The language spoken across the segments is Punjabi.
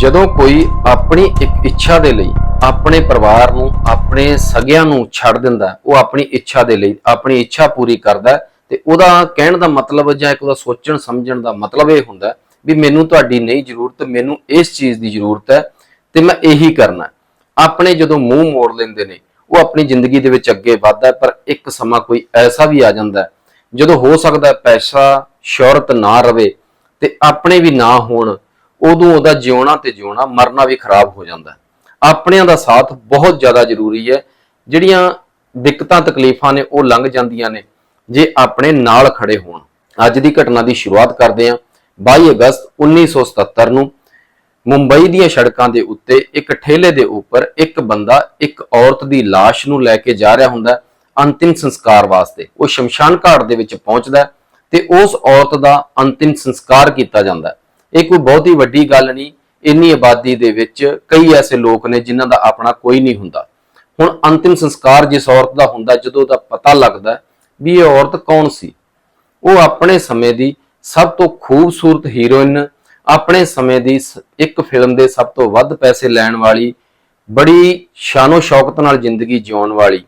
ਜਦੋਂ ਕੋਈ ਆਪਣੀ ਇੱਕ ਇੱਛਾ ਦੇ ਲਈ ਆਪਣੇ ਪਰਿਵਾਰ ਨੂੰ, ਆਪਣੇ ਸਗਿਆਂ ਨੂੰ ਛੱਡ ਦਿੰਦਾ ਉਹ ਆਪਣੀ ਇੱਛਾ ਦੇ ਲਈ, ਆਪਣੀ ਇੱਛਾ ਪੂਰੀ ਕਰਦਾ ਹੈ, ਤੇ ਉਹਦਾ ਕਹਿਣ ਦਾ ਮਤਲਬ ਜਾਂ ਇੱਕ ਉਹਦਾ ਸੋਚਣ, ਸਮਝਣ ਦਾ ਮਤਲਬ ਇਹ ਹੁੰਦਾ ਵੀ ਮੈਨੂੰ ਤੁਹਾਡੀ ਨਹੀਂ ਜ਼ਰੂਰਤ, ਮੈਨੂੰ ਇਸ ਚੀਜ਼ ਦੀ ਜ਼ਰੂਰਤ ਹੈ ਤੇ ਮੈਂ ਇਹੀ ਕਰਨਾ ਆਪਣੇ ਜਦੋਂ ਮੂੰਹ ਮੋੜ ਲੈਂਦੇ ਨੇ, ਉਹ ਆਪਣੀ ਜ਼ਿੰਦਗੀ ਦੇ ਵਿੱਚ ਅੱਗੇ ਵੱਧਦਾ ਪਰ ਇੱਕ ਸਮਾਂ ਕੋਈ ਐਸਾ ਵੀ ਆ ਜਾਂਦਾ ਜਦੋਂ ਹੋ ਸਕਦਾ ਪੈਸਾ, ਸ਼ੌਹਰਤ ਨਾ ਰਵੇ ਤੇ ਆਪਣੇ ਵੀ ਨਾ ਹੋਣ ਉਦੋਂ ਉਹਦਾ ਜਿਉਣਾ ਤੇ ਜਿਉਣਾ ਮਰਨਾ ਵੀ ਖਰਾਬ ਹੋ ਜਾਂਦਾ ਆਪਣਿਆਂ ਦਾ ਸਾਥ ਬਹੁਤ ਜ਼ਿਆਦਾ ਜ਼ਰੂਰੀ ਹੈ। ਜਿਹੜੀਆਂ ਦਿੱਕਤਾਂ, ਤਕਲੀਫਾਂ ਨੇ ਉਹ ਲੰਘ ਜਾਂਦੀਆਂ ਨੇ, ਜੇ ਆਪਣੇ ਨਾਲ ਖੜੇ ਹੋਣ। ਅੱਜ ਦੀ ਘਟਨਾ ਦੀ ਸ਼ੁਰੂਆਤ ਕਰਦੇ ਹਾਂ। 22 ਅਗਸਤ 1977 ਨੂੰ ਮੁੰਬਈ ਦੀਆਂ ਸੜਕਾਂ ਦੇ ਉੱਤੇ ਇੱਕ ਠੇਲੇ ਦੇ ਉੱਪਰ ਇੱਕ ਬੰਦਾ, ਇੱਕ ਔਰਤ ਦੀ ਲਾਸ਼ ਨੂੰ ਲੈ ਕੇ ਜਾ ਰਿਹਾ ਹੁੰਦਾ ਅੰਤਿਮ ਸੰਸਕਾਰ ਵਾਸਤੇ। ਉਹ ਸ਼ਮਸ਼ਾਨ ਘਾਟ ਦੇ ਵਿੱਚ ਪਹੁੰਚਦਾ ਹੈ ਤੇ ਉਸ ਔਰਤ ਦਾ ਅੰਤਿਮ ਸੰਸਕਾਰ ਕੀਤਾ ਜਾਂਦਾ ਇਹ ਕੋਈ ਬਹੁਤ ਹੀ ਵੱਡੀ ਗੱਲ ਨਹੀਂ, ਇੰਨੀ ਆਬਾਦੀ ਦੇ ਵਿੱਚ ਕਈ ਐਸੇ ਲੋਕ ਨੇ ਜਿਨ੍ਹਾਂ ਦਾ ਆਪਣਾ ਕੋਈ ਨਹੀਂ ਹੁੰਦਾ। ਹੁਣ ਅੰਤਿਮ ਸੰਸਕਾਰ ਜਿਸ ਔਰਤ ਦਾ ਹੁੰਦਾ, ਜਦੋਂ ਦਾ ਪਤਾ ਲੱਗਦਾ ਵੀ ਇਹ ਔਰਤ ਕੌਣ ਸੀ, ਉਹ ਆਪਣੇ ਸਮੇਂ ਦੀ ਸਭ ਤੋਂ ਖੂਬਸੂਰਤ ਹੀਰੋਇਨ, ਆਪਣੇ ਸਮੇਂ ਦੀ ਸ- ਇੱਕ ਫਿਲਮ ਦੇ ਸਭ ਤੋਂ ਵੱਧ ਪੈਸੇ ਲੈਣ ਵਾਲੀ, ਬੜੀ ਸ਼ਾਨੋ ਸ਼ੌਕਤ ਨਾਲ ਜ਼ਿੰਦਗੀ ਜਿਉਣ ਵਾਲੀ,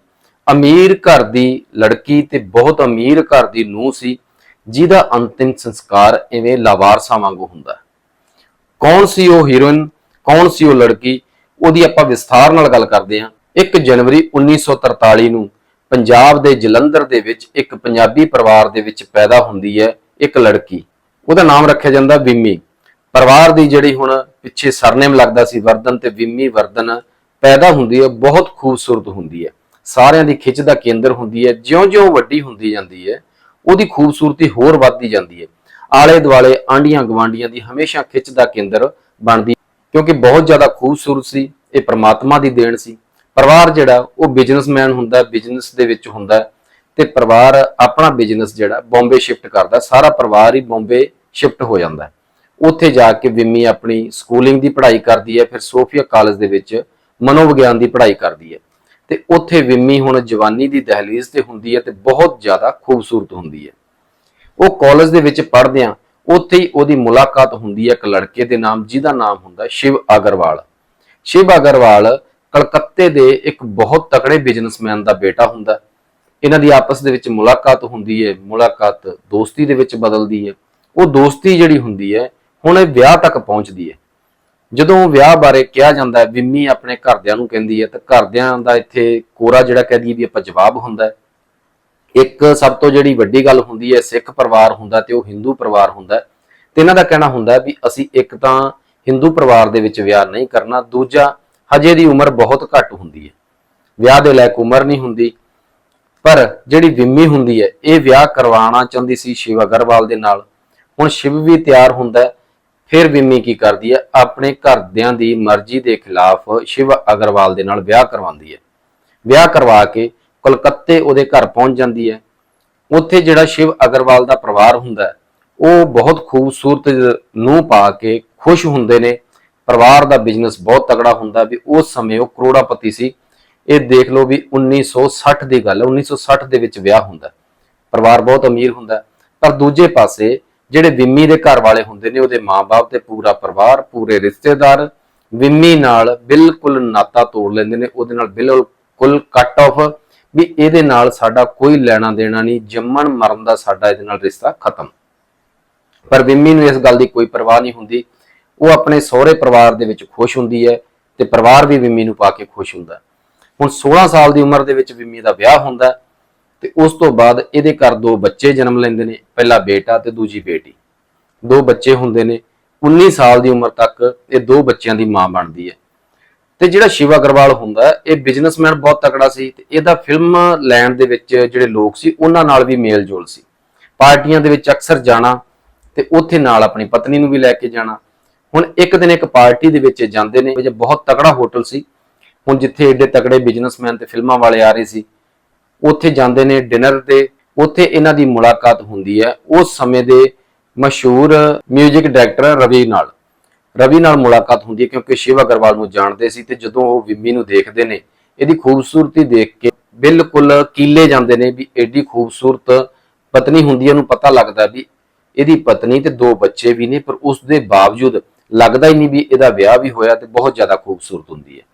ਅਮੀਰ ਘਰ ਦੀ ਲੜਕੀ ਤੇ ਬਹੁਤ ਅਮੀਰ ਘਰ ਦੀ ਨੂੰਹ ਸੀ ਜਿਹਦਾ ਅੰਤਿਮ ਸੰਸਕਾਰ ਇਵੇਂ ਲਾਵਾਰਸਾਂ ਵਾਂਗੂ ਹੁੰਦਾ ਹੈ। ਕੌਣ ਸੀ ਉਹ ਹੀਰੋਇਨ, ਕੌਣ ਸੀ ਉਹ ਲੜਕੀ, ਉਹਦੀ ਆਪਾਂ ਵਿਸਥਾਰ ਨਾਲ ਗੱਲ ਕਰਦੇ ਹਾਂ। 1 ਜਨਵਰੀ 1943 ਨੂੰ ਪੰਜਾਬ ਦੇ ਜਲੰਧਰ ਦੇ ਵਿੱਚ ਇੱਕ ਪੰਜਾਬੀ ਪਰਿਵਾਰ ਦੇ ਵਿੱਚ ਪੈਦਾ ਹੁੰਦੀ ਹੈ ਇੱਕ ਲੜਕੀ। ਉਹਦਾ ਨਾਮ ਰੱਖਿਆ ਜਾਂਦਾ ਵਿਮੀ ਪਰਿਵਾਰ ਦੀ ਜਿਹੜੀ ਹੁਣ ਪਿੱਛੇ ਸਰਨੇਮ ਲੱਗਦਾ ਸੀ ਵਰਦਨ ਤੇ ਵਿਮੀ ਵਰਦਨ ਪੈਦਾ ਹੁੰਦੀ ਹੈ, ਬਹੁਤ ਖੂਬਸੂਰਤ ਹੁੰਦੀ ਹੈ। ਸਾਰਿਆਂ ਦੀ ਖਿੱਚ ਦਾ ਕੇਂਦਰ ਹੁੰਦੀ ਹੈ, ਜਿਉਂ-ਜਿਉਂ ਵੱਡੀ ਹੁੰਦੀ ਜਾਂਦੀ ਹੈ। ਉਹਦੀ ਖੂਬਸੂਰਤੀ ਹੋਰ ਵੱਧਦੀ ਜਾਂਦੀ ਹੈ। ਆਲੇ ਦੁਆਲੇ ਆਂਡੀਆਂ ਗਵਾਂਡੀਆਂ ਦੀ ਹਮੇਸ਼ਾ ਖਿੱਚ ਦਾ ਕੇਂਦਰ ਬਣਦੀ ਕਿਉਂਕਿ ਬਹੁਤ ਜ਼ਿਆਦਾ ਖੂਬਸੂਰਤ ਸੀ, ਇਹ ਪ੍ਰਮਾਤਮਾ ਦੀ ਦੇਣ ਸੀ। ਪਰਿਵਾਰ ਜਿਹੜਾ, ਉਹ ਬਿਜ਼ਨਸਮੈਨ ਹੁੰਦਾ ਬਿਜ਼ਨਸ ਦੇ ਵਿੱਚ ਹੁੰਦਾ ਤੇ ਪਰਿਵਾਰ ਆਪਣਾ ਬਿਜ਼ਨਸ ਜਿਹੜਾ, ਬੰਬੇ ਸ਼ਿਫਟ ਕਰਦਾ, ਸਾਰਾ ਪਰਿਵਾਰ ਹੀ ਬੰਬੇ ਸ਼ਿਫਟ ਹੋ ਜਾਂਦਾ ਉੱਥੇ ਜਾ ਕੇ ਵਿਮੀ ਆਪਣੀ ਸਕੂਲਿੰਗ ਦੀ ਪੜ੍ਹਾਈ ਕਰਦੀ ਹੈ, ਫਿਰ ਸੋਫੀਆ ਕਾਲਜ ਦੇ ਵਿੱਚ ਮਨੋਵਿਗਿਆਨ ਦੀ ਪੜ੍ਹਾਈ ਕਰਦੀ ਹੈ। ਤੇ ਉੱਥੇ ਵਿੰਮੀ ਹੁਣ ਜਵਾਨੀ ਦੀ ਦਹਲੀਜ਼ ਤੇ ਹੁੰਦੀ ਹੈ ਤੇ ਬਹੁਤ ਜ਼ਿਆਦਾ ਖੂਬਸੂਰਤ ਹੁੰਦੀ ਹੈ। ਉਹ ਕਾਲਜ ਦੇ ਵਿੱਚ ਪੜ੍ਹਦਿਆਂ ਉੱਥੇ ਹੀ ਉਹਦੀ ਮੁਲਾਕਾਤ ਹੁੰਦੀ ਹੈ ਇੱਕ ਲੜਕੇ ਦੇ ਨਾਮ, ਜਿਹਦਾ ਨਾਮ ਹੁੰਦਾ ਸ਼ਿਵ ਅਗਰਵਾਲ। ਸ਼ਿਵ ਅਗਰਵਾਲ ਕਲਕੱਤੇ ਦੇ ਇੱਕ ਬਹੁਤ ਤਕੜੇ ਬਿਜ਼ਨਸਮੈਨ ਦਾ ਬੇਟਾ ਹੁੰਦਾ। ਇਹਨਾਂ ਦੀ ਆਪਸ ਦੇ ਵਿੱਚ ਮੁਲਾਕਾਤ ਹੁੰਦੀ ਹੈ, ਮੁਲਾਕਾਤ ਦੋਸਤੀ ਦੇ ਵਿੱਚ ਬਦਲਦੀ ਹੈ। ਉਹ ਦੋਸਤੀ ਜਿਹੜੀ ਹੁੰਦੀ ਹੈ, ਹੁਣ ਇਹ ਵਿਆਹ ਤੱਕ ਪਹੁੰਚਦੀ ਹੈ। ਜਦੋਂ ਵਿਆਹ ਬਾਰੇ ਕਿਹਾ ਜਾਂਦਾ ਹੈ ਵਿੰਮੀ ਆਪਣੇ ਘਰਦਿਆਂ ਨੂੰ ਕਹਿੰਦੀ ਹੈ, ਤਾਂ ਘਰਦਿਆਂ ਦਾ ਇੱਥੇ ਕੋਰਾ ਜਿਹੜਾ ਕਹਿ ਦਈਏ ਵੀ ਆਪਾਂ ਜਵਾਬ ਹੁੰਦਾ ਹੈ। ਇੱਕ ਸਭ ਤੋਂ ਜਿਹੜੀ ਵੱਡੀ ਗੱਲ ਹੁੰਦੀ ਹੈ, ਸਿੱਖ ਪਰਿਵਾਰ ਹੁੰਦਾ ਤੇ ਉਹ ਹਿੰਦੂ ਪਰਿਵਾਰ ਹੁੰਦਾ ਹੈ। ਤੇ ਇਹਨਾਂ ਦਾ ਕਹਿਣਾ ਹੁੰਦਾ ਵੀ ਅਸੀਂ ਇੱਕ ਤਾਂ ਹਿੰਦੂ ਪਰਿਵਾਰ ਦੇ ਵਿੱਚ ਵਿਆਹ ਨਹੀਂ ਕਰਨਾ, ਦੂਜਾ ਹਜੇ ਦੀ ਉਮਰ ਬਹੁਤ ਘੱਟ ਹੁੰਦੀ ਹੈ। ਵਿਆਹ ਦੇ ਲਾਇਕ ਉਮਰ ਨਹੀਂ ਹੁੰਦੀ। ਪਰ ਜਿਹੜੀ ਵਿੰਮੀ ਹੁੰਦੀ ਹੈ, ਇਹ ਵਿਆਹ ਕਰਵਾਉਣਾ ਚਾਹੁੰਦੀ ਸੀ ਸ਼ਿਵ ਅਗਰਵਾਲ ਦੇ ਨਾਲ। ਹੁਣ ਸ਼ਿਵ ਵੀ ਤਿਆਰ ਹੁੰਦਾ ਫਿਰ ਵਿੰਮੀ ਕੀ ਕਰਦੀ ਹੈ? ਆਪਣੇ ਘਰਦਿਆਂ ਦੀ ਮਰਜ਼ੀ ਦੇ ਖਿਲਾਫ ਸ਼ਿਵ ਅਗਰਵਾਲ ਦੇ ਨਾਲ ਵਿਆਹ ਕਰਵਾਉਂਦੀ ਹੈ। ਵਿਆਹ ਕਰਵਾ ਕੇ ਕਲਕੱਤੇ ਉਹਦੇ ਘਰ ਪਹੁੰਚ ਜਾਂਦੀ ਹੈ। ਉੱਥੇ ਜਿਹੜਾ ਸ਼ਿਵ ਅਗਰਵਾਲ ਦਾ ਪਰਿਵਾਰ ਹੁੰਦਾ ਹੈ, ਉਹ ਬਹੁਤ ਖੂਬਸੂਰਤ ਨੂੰ ਪਾ ਕੇ ਖੁਸ਼ ਹੁੰਦੇ ਨੇ। ਪਰਿਵਾਰ ਦਾ ਬਿਜ਼ਨਸ ਬਹੁਤ ਤਗੜਾ ਹੁੰਦਾ ਵੀ ਉਸ ਸਮੇਂ ਉਹ ਕਰੋੜਾਪਤੀ ਸੀ। ਇਹ ਦੇਖ ਲਓ ਵੀ 1960 ਦੀ ਗੱਲ ਹੈ 1960 ਦੇ ਵਿੱਚ ਵਿਆਹ ਹੁੰਦਾ ਪਰਿਵਾਰ ਬਹੁਤ ਅਮੀਰ ਹੁੰਦਾ ਪਰ ਦੂਜੇ ਪਾਸੇ ਜਿਹੜੇ ਵਿੰਮੀ ਦੇ ਘਰ ਵਾਲੇ ਹੁੰਦੇ ਨੇ, ਉਹਦੇ ਮਾਪੇ ਤੇ ਪੂਰਾ ਪਰਿਵਾਰ, ਪੂਰੇ ਰਿਸ਼ਤੇਦਾਰ, ਵਿੰਮੀ ਨਾਲ ਬਿਲਕੁਲ ਨਾਤਾ ਤੋੜ ਲੈਂਦੇ ਨੇ, ਉਹਦੇ ਨਾਲ ਬਿਲਕੁਲ ਕੱਟ ਆਫ ਵੀ ਇਹਦੇ ਨਾਲ ਸਾਡਾ ਕੋਈ ਲੈਣਾ ਦੇਣਾ ਨਹੀਂ, ਜੰਮਣ ਮਰਨ ਦਾ ਸਾਡਾ ਇਹਦੇ ਨਾਲ ਰਿਸ਼ਤਾ ਖਤਮ। ਪਰ ਵਿੰਮੀ ਨੂੰ ਇਸ ਗੱਲ ਦੀ ਕੋਈ ਪਰਵਾਹ ਨਹੀਂ ਹੁੰਦੀ। ਉਹ ਆਪਣੇ ਸਹੁਰੇ ਪਰਿਵਾਰ ਦੇ ਵਿੱਚ ਖੁਸ਼ ਹੁੰਦੀ ਹੈ ਤੇ ਪਰਿਵਾਰ ਵੀ ਵਿੰਮੀ ਨੂੰ ਪਾ ਕੇ ਖੁਸ਼ ਹੁੰਦਾ ਹੁਣ 16 ਸਾਲ ਦੀ ਉਮਰ ਦੇ ਵਿੱਚ ਵਿੰਮੀ ਦਾ ਵਿਆਹ ਹੁੰਦਾ ਤੇ ਉਸ ਤੋਂ ਬਾਅਦ ਇਹਦੇ ਘਰ ਦੋ ਬੱਚੇ ਜਨਮ ਲੈਂਦੇ ਨੇ, ਪਹਿਲਾ ਬੇਟਾ ਤੇ ਦੂਜੀ ਬੇਟੀ। ਦੋ ਬੱਚੇ ਹੁੰਦੇ ਨੇ 19 ਸਾਲ ਦੀ ਉਮਰ ਤੱਕ ਇਹ ਦੋ ਬੱਚਿਆਂ ਦੀ ਮਾਂ ਬਣਦੀ ਹੈ। ਤੇ ਜਿਹੜਾ ਸ਼ਿਵਾ ਅਗਰਵਾਲ ਹੁੰਦਾ, ਇਹ ਬਿਜ਼ਨਸਮੈਨ ਬਹੁਤ ਤਕੜਾ ਸੀ ਤੇ ਇਹਦਾ ਫਿਲਮ ਲੈਂਡ ਦੇ ਵਿੱਚ ਜਿਹੜੇ ਲੋਕ ਸੀ, ਉਹਨਾਂ ਨਾਲ ਵੀ ਮੇਲ ਜੋਲ ਸੀ। ਪਾਰਟੀਆਂ ਦੇ ਵਿੱਚ ਅਕਸਰ ਜਾਣਾ ਤੇ ਉੱਥੇ ਨਾਲ ਆਪਣੀ ਪਤਨੀ ਨੂੰ ਵੀ ਲੈ ਕੇ ਜਾਣਾ। ਹੁਣ ਇੱਕ ਦਿਨ ਇੱਕ ਪਾਰਟੀ ਦੇ ਵਿੱਚ ਜਾਂਦੇ ਨੇ ਜੇ ਬਹੁਤ ਤਕੜਾ ਹੋਟਲ ਸੀ। ਹੁਣ ਜਿੱਥੇ ਏਡੇ ਤਕੜੇ ਬਿਜ਼ਨਸਮੈਨ ਤੇ ਫਿਲਮਾਂ ਵਾਲੇ ਆ ਰਹੇ ਸੀ ਉੱਥੇ ਜਾਂਦੇ ਨੇ ਡਿਨਰ ਤੇ, ਉੱਥੇ ਇਹਨਾਂ ਦੀ ਮੁਲਾਕਾਤ ਹੁੰਦੀ ਹੈ। ਉਸ ਸਮੇਂ ਦੇ ਮਸ਼ਹੂਰ 뮤직 ਡਾਇਰੈਕਟਰ ਰਵੀ ਨਾਲ। ਰਵੀ ਨਾਲ ਮੁਲਾਕਾਤ ਹੁੰਦੀ ਹੈ ਕਿਉਂਕਿ ਸ਼ਿਵ ਅਗਰਵਾਲ ਨੂੰ ਜਾਣਦੇ ਸੀ ਤੇ ਜਦੋਂ ਉਹ ਵਿੰਮੀ ਨੂੰ ਦੇਖਦੇ ਨੇ, ਇਹਦੀ ਖੂਬਸੂਰਤੀ ਦੇਖ ਕੇ ਬਿਲਕੁਲ ਕੀਲੇ ਜਾਂਦੇ ਨੇ ਵੀ ਐਡੀ ਖੂਬਸੂਰਤ ਪਤਨੀ ਹੁੰਦੀ ਹੈ, ਉਹਨੂੰ ਪਤਾ ਲੱਗਦਾ ਵੀ ਇਹਦੀ ਪਤਨੀ ਤੇ ਦੋ ਬੱਚੇ ਵੀ ਨੇ, ਪਰ ਉਸ ਦੇ ਬਾਵਜੂਦ ਲੱਗਦਾ ਹੀ ਨਹੀਂ ਵੀ ਇਹਦਾ ਵਿਆਹ ਵੀ ਹੋਇਆ ਤੇ ਬਹੁਤ ਜ਼ਿਆਦਾ ਖੂਬਸੂਰਤ ਹੁੰਦੀ ਹੈ।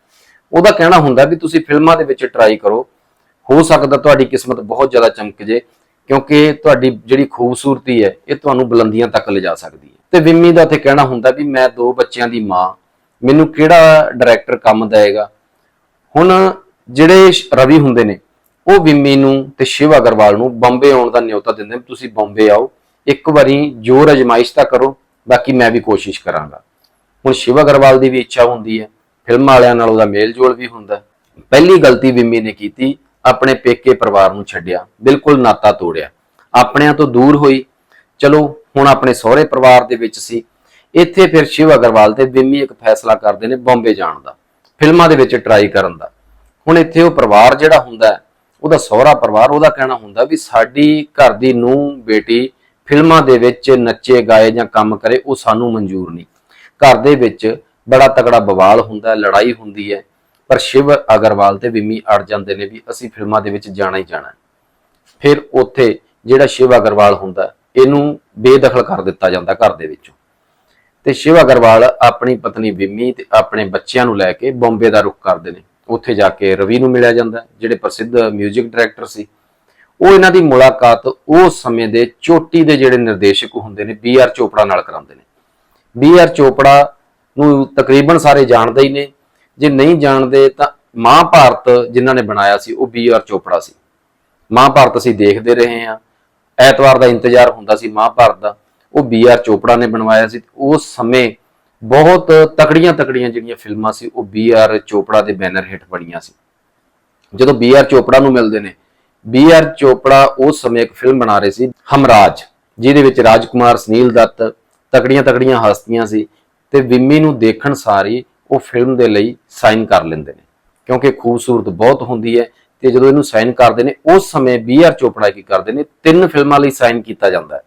ਉਹਦਾ ਕਹਿਣਾ ਹੁੰਦਾ ਵੀ ਤੁਸੀਂ ਫਿਲਮਾਂ ਦੇ ਵਿੱਚ ਟਰਾਈ ਕਰੋ ਹੋ ਸਕਦਾ ਤੁਹਾਡੀ ਕਿਸਮਤ ਬਹੁਤ ਜ਼ਿਆਦਾ ਚਮਕ ਜੇ, ਕਿਉਂਕਿ ਤੁਹਾਡੀ ਜਿਹੜੀ ਖੂਬਸੂਰਤੀ ਹੈ, ਇਹ ਤੁਹਾਨੂੰ ਬੁਲੰਦੀਆਂ ਤੱਕ ਲਿਜਾ ਸਕਦੀ ਹੈ। ਤੇ ਵਿੰਮੀ ਦਾ ਉੱਥੇ ਕਹਿਣਾ ਹੁੰਦਾ ਵੀ ਮੈਂ ਦੋ ਬੱਚਿਆਂ ਦੀ ਮਾਂ, ਮੈਨੂੰ ਕਿਹੜਾ ਡਾਇਰੈਕਟਰ ਕੰਮ ਦੇਵੇਗਾ? ਹੁਣ ਜਿਹੜੇ ਰਵੀ ਹੁੰਦੇ ਨੇ, ਉਹ ਵਿੰਮੀ ਨੂੰ ਤੇ ਸ਼ਿਵ ਅਗਰਵਾਲ ਨੂੰ ਬੰਬੇ ਆਉਣ ਦਾ ਨਿਯੋਤਾ ਦਿੰਦੇ ਨੇ, ਤੁਸੀਂ ਬੰਬੇ ਆਓ, ਇੱਕ ਵਾਰੀ ਜੋਰ ਅਜਮਾਇਸ਼ ਤਾਂ ਕਰੋ, ਬਾਕੀ ਮੈਂ ਵੀ ਕੋਸ਼ਿਸ਼ ਕਰਾਂਗਾ। ਹੁਣ ਸ਼ਿਵ ਅਗਰਵਾਲ ਦੀ ਵੀ ਇੱਛਾ ਹੁੰਦੀ ਹੈ, ਫਿਲਮ ਵਾਲਿਆਂ ਨਾਲ ਉਹਦਾ ਮੇਲ ਜੋਲ ਵੀ ਹੁੰਦਾ। ਪਹਿਲੀ ਗਲਤੀ ਵਿੰਮੀ ਨੇ ਕੀਤੀ ਆਪਣੇ ਪੇਕੇ ਪਰਿਵਾਰ ਨੂੰ ਛੱਡਿਆ, ਬਿਲਕੁਲ ਨਾਤਾ ਤੋੜਿਆ। ਆਪਣਿਆਂ ਤੋਂ ਦੂਰ ਹੋਈ। ਚਲੋ, ਹੁਣ ਆਪਣੇ ਸਹੁਰੇ ਪਰਿਵਾਰ ਦੇ ਵਿੱਚ ਸੀ। ਇੱਥੇ ਫਿਰ ਸ਼ਿਵ ਅਗਰਵਾਲ ਤੇ ਵਿੰਮੀ ਇੱਕ ਫੈਸਲਾ ਕਰਦੇ ਨੇ ਬੰਬੇ ਜਾਣ ਦਾ, ਫਿਲਮਾਂ ਦੇ ਵਿੱਚ ਟਰਾਈ ਕਰਨ ਦਾ। ਹੁਣ ਇੱਥੇ ਉਹ ਪਰਿਵਾਰ ਜਿਹੜਾ ਹੁੰਦਾ, ਉਹਦਾ ਸਹੁਰਾ ਪਰਿਵਾਰ, ਉਹਦਾ ਕਹਿਣਾ ਹੁੰਦਾ ਵੀ ਸਾਡੀ ਘਰ ਦੀ ਨੂੰ ਬੇਟੀ ਫਿਲਮਾਂ ਦੇ ਵਿੱਚ ਨੱਚੇ, ਗਾਏ ਜਾਂ ਕੰਮ ਕਰੇ, ਉਹ ਸਾਨੂੰ ਮਨਜ਼ੂਰ ਨਹੀਂ। ਘਰ ਦੇ ਵਿੱਚ ਬੜਾ ਤਕੜਾ ਬਵਾਲ ਹੁੰਦਾ, ਲੜਾਈ ਹੁੰਦੀ ਹੈ। ਪਰ ਸ਼ਿਵ ਅਗਰਵਾਲ ਤੇ ਵਿਮੀ ਅੜ ਜਾਂਦੇ ਨੇ ਵੀ ਅਸੀਂ ਫਿਲਮਾਂ ਦੇ ਵਿੱਚ ਜਾਣਾ ਹੀ ਜਾਣਾ ਫਿਰ ਉੱਥੇ ਜਿਹੜਾ ਸ਼ਿਵ ਅਗਰਵਾਲ ਹੁੰਦਾ ਇਹਨੂੰ ਬੇਦਖਲ ਕਰ ਦਿੱਤਾ ਜਾਂਦਾ ਘਰ ਦੇ ਵਿੱਚੋਂ। ਤੇ ਸ਼ਿਵ ਅਗਰਵਾਲ ਆਪਣੀ ਪਤਨੀ ਵਿਮੀ ਤੇ ਆਪਣੇ ਬੱਚਿਆਂ ਨੂੰ ਲੈ ਕੇ ਬੰਬੇ ਦਾ ਰੁਖ ਕਰਦੇ ਨੇ। ਉੱਥੇ ਜਾ ਕੇ ਰਵੀ ਨੂੰ ਮਿਲਿਆ ਜਾਂਦਾ ਜਿਹੜੇ ਪ੍ਰਸਿੱਧ 뮤직 ਡਾਇਰੈਕਟਰ ਸੀ। ਉਹ ਇਹਨਾਂ ਦੀ ਮੁਲਾਕਾਤ ਉਸ ਸਮੇਂ ਦੇ ਚੋਟੀ ਦੇ ਜਿਹੜੇ ਨਿਰਦੇਸ਼ਕ ਹੁੰਦੇ ਨੇ, ਬੀ ਆਰ ਚੋਪੜਾ ਨਾਲ ਕਰਾਉਂਦੇ ਨੇ। ਬੀ ਆਰ ਚੋਪੜਾ ਨੂੰ ਤਕਰੀਬਨ ਸਾਰੇ ਜਾਣਦੇ ਹੀ ਨੇ। ਜੇ ਨਹੀਂ ਜਾਣਦੇ ਤਾਂ ਮਹਾਭਾਰਤ ਜਿਨ੍ਹਾਂ ਨੇ ਬਣਾਇਆ ਸੀ, ਉਹ ਬੀ ਆਰ ਚੋਪੜਾ ਸੀ। ਮਹਾਭਾਰਤ ਅਸੀਂ ਦੇਖਦੇ ਰਹੇ ਹਾਂ। ਐਤਵਾਰ ਦਾ ਇੰਤਜ਼ਾਰ ਹੁੰਦਾ ਸੀ ਮਹਾਭਾਰਤ ਦਾ। ਉਹ ਬੀ ਆਰ ਚੋਪੜਾ ਨੇ ਬਣਵਾਇਆ ਸੀ। ਉਸ ਸਮੇਂ ਬਹੁਤ ਤਕੜੀਆਂ ਤਕੜੀਆਂ ਜਿਹੜੀਆਂ ਫਿਲਮਾਂ ਸੀ, ਉਹ ਬੀ ਆਰ ਚੋਪੜਾ ਦੇ ਬੈਨਰ ਹੇਠ ਬਣੀਆਂ ਸੀ। ਜਦੋਂ ਬੀ ਆਰ ਚੋਪੜਾ ਨੂੰ ਮਿਲਦੇ ਨੇ, ਬੀ ਆਰ ਚੋਪੜਾ ਉਸ ਸਮੇਂ ਇੱਕ ਫਿਲਮ ਬਣਾ ਰਹੇ ਸੀ, ਹਮਰਾਜ, ਜਿਹਦੇ ਵਿੱਚ ਰਾਜਕੁਮਾਰ, ਸੁਨੀਲ ਦੱਤ ਤਕੜੀਆਂ ਤਕੜੀਆਂ ਹਸਤੀਆਂ ਸੀ ਤੇ ਵਿੰਮੀ ਨੂੰ ਦੇਖਣ ਸਾਰੀ ਉਹ ਫਿਲਮ ਦੇ ਲਈ ਸਾਈਨ ਕਰ ਲੈਂਦੇ ਨੇ। ਕਿਉਂਕਿ ਖੂਬਸੂਰਤ ਬਹੁਤ ਹੁੰਦੀ ਹੈ ਤੇ ਜਦੋਂ ਇਹਨੂੰ ਸਾਈਨ ਕਰਦੇ ਨੇ, ਉਸ ਸਮੇਂ ਬੀ ਆਰ ਚੋਪੜਾ ਕੀ ਕਰਦੇ ਨੇ, ਤਿੰਨ ਫਿਲਮਾਂ ਲਈ ਸਾਈਨ ਕੀਤਾ ਜਾਂਦਾ ਹੈ।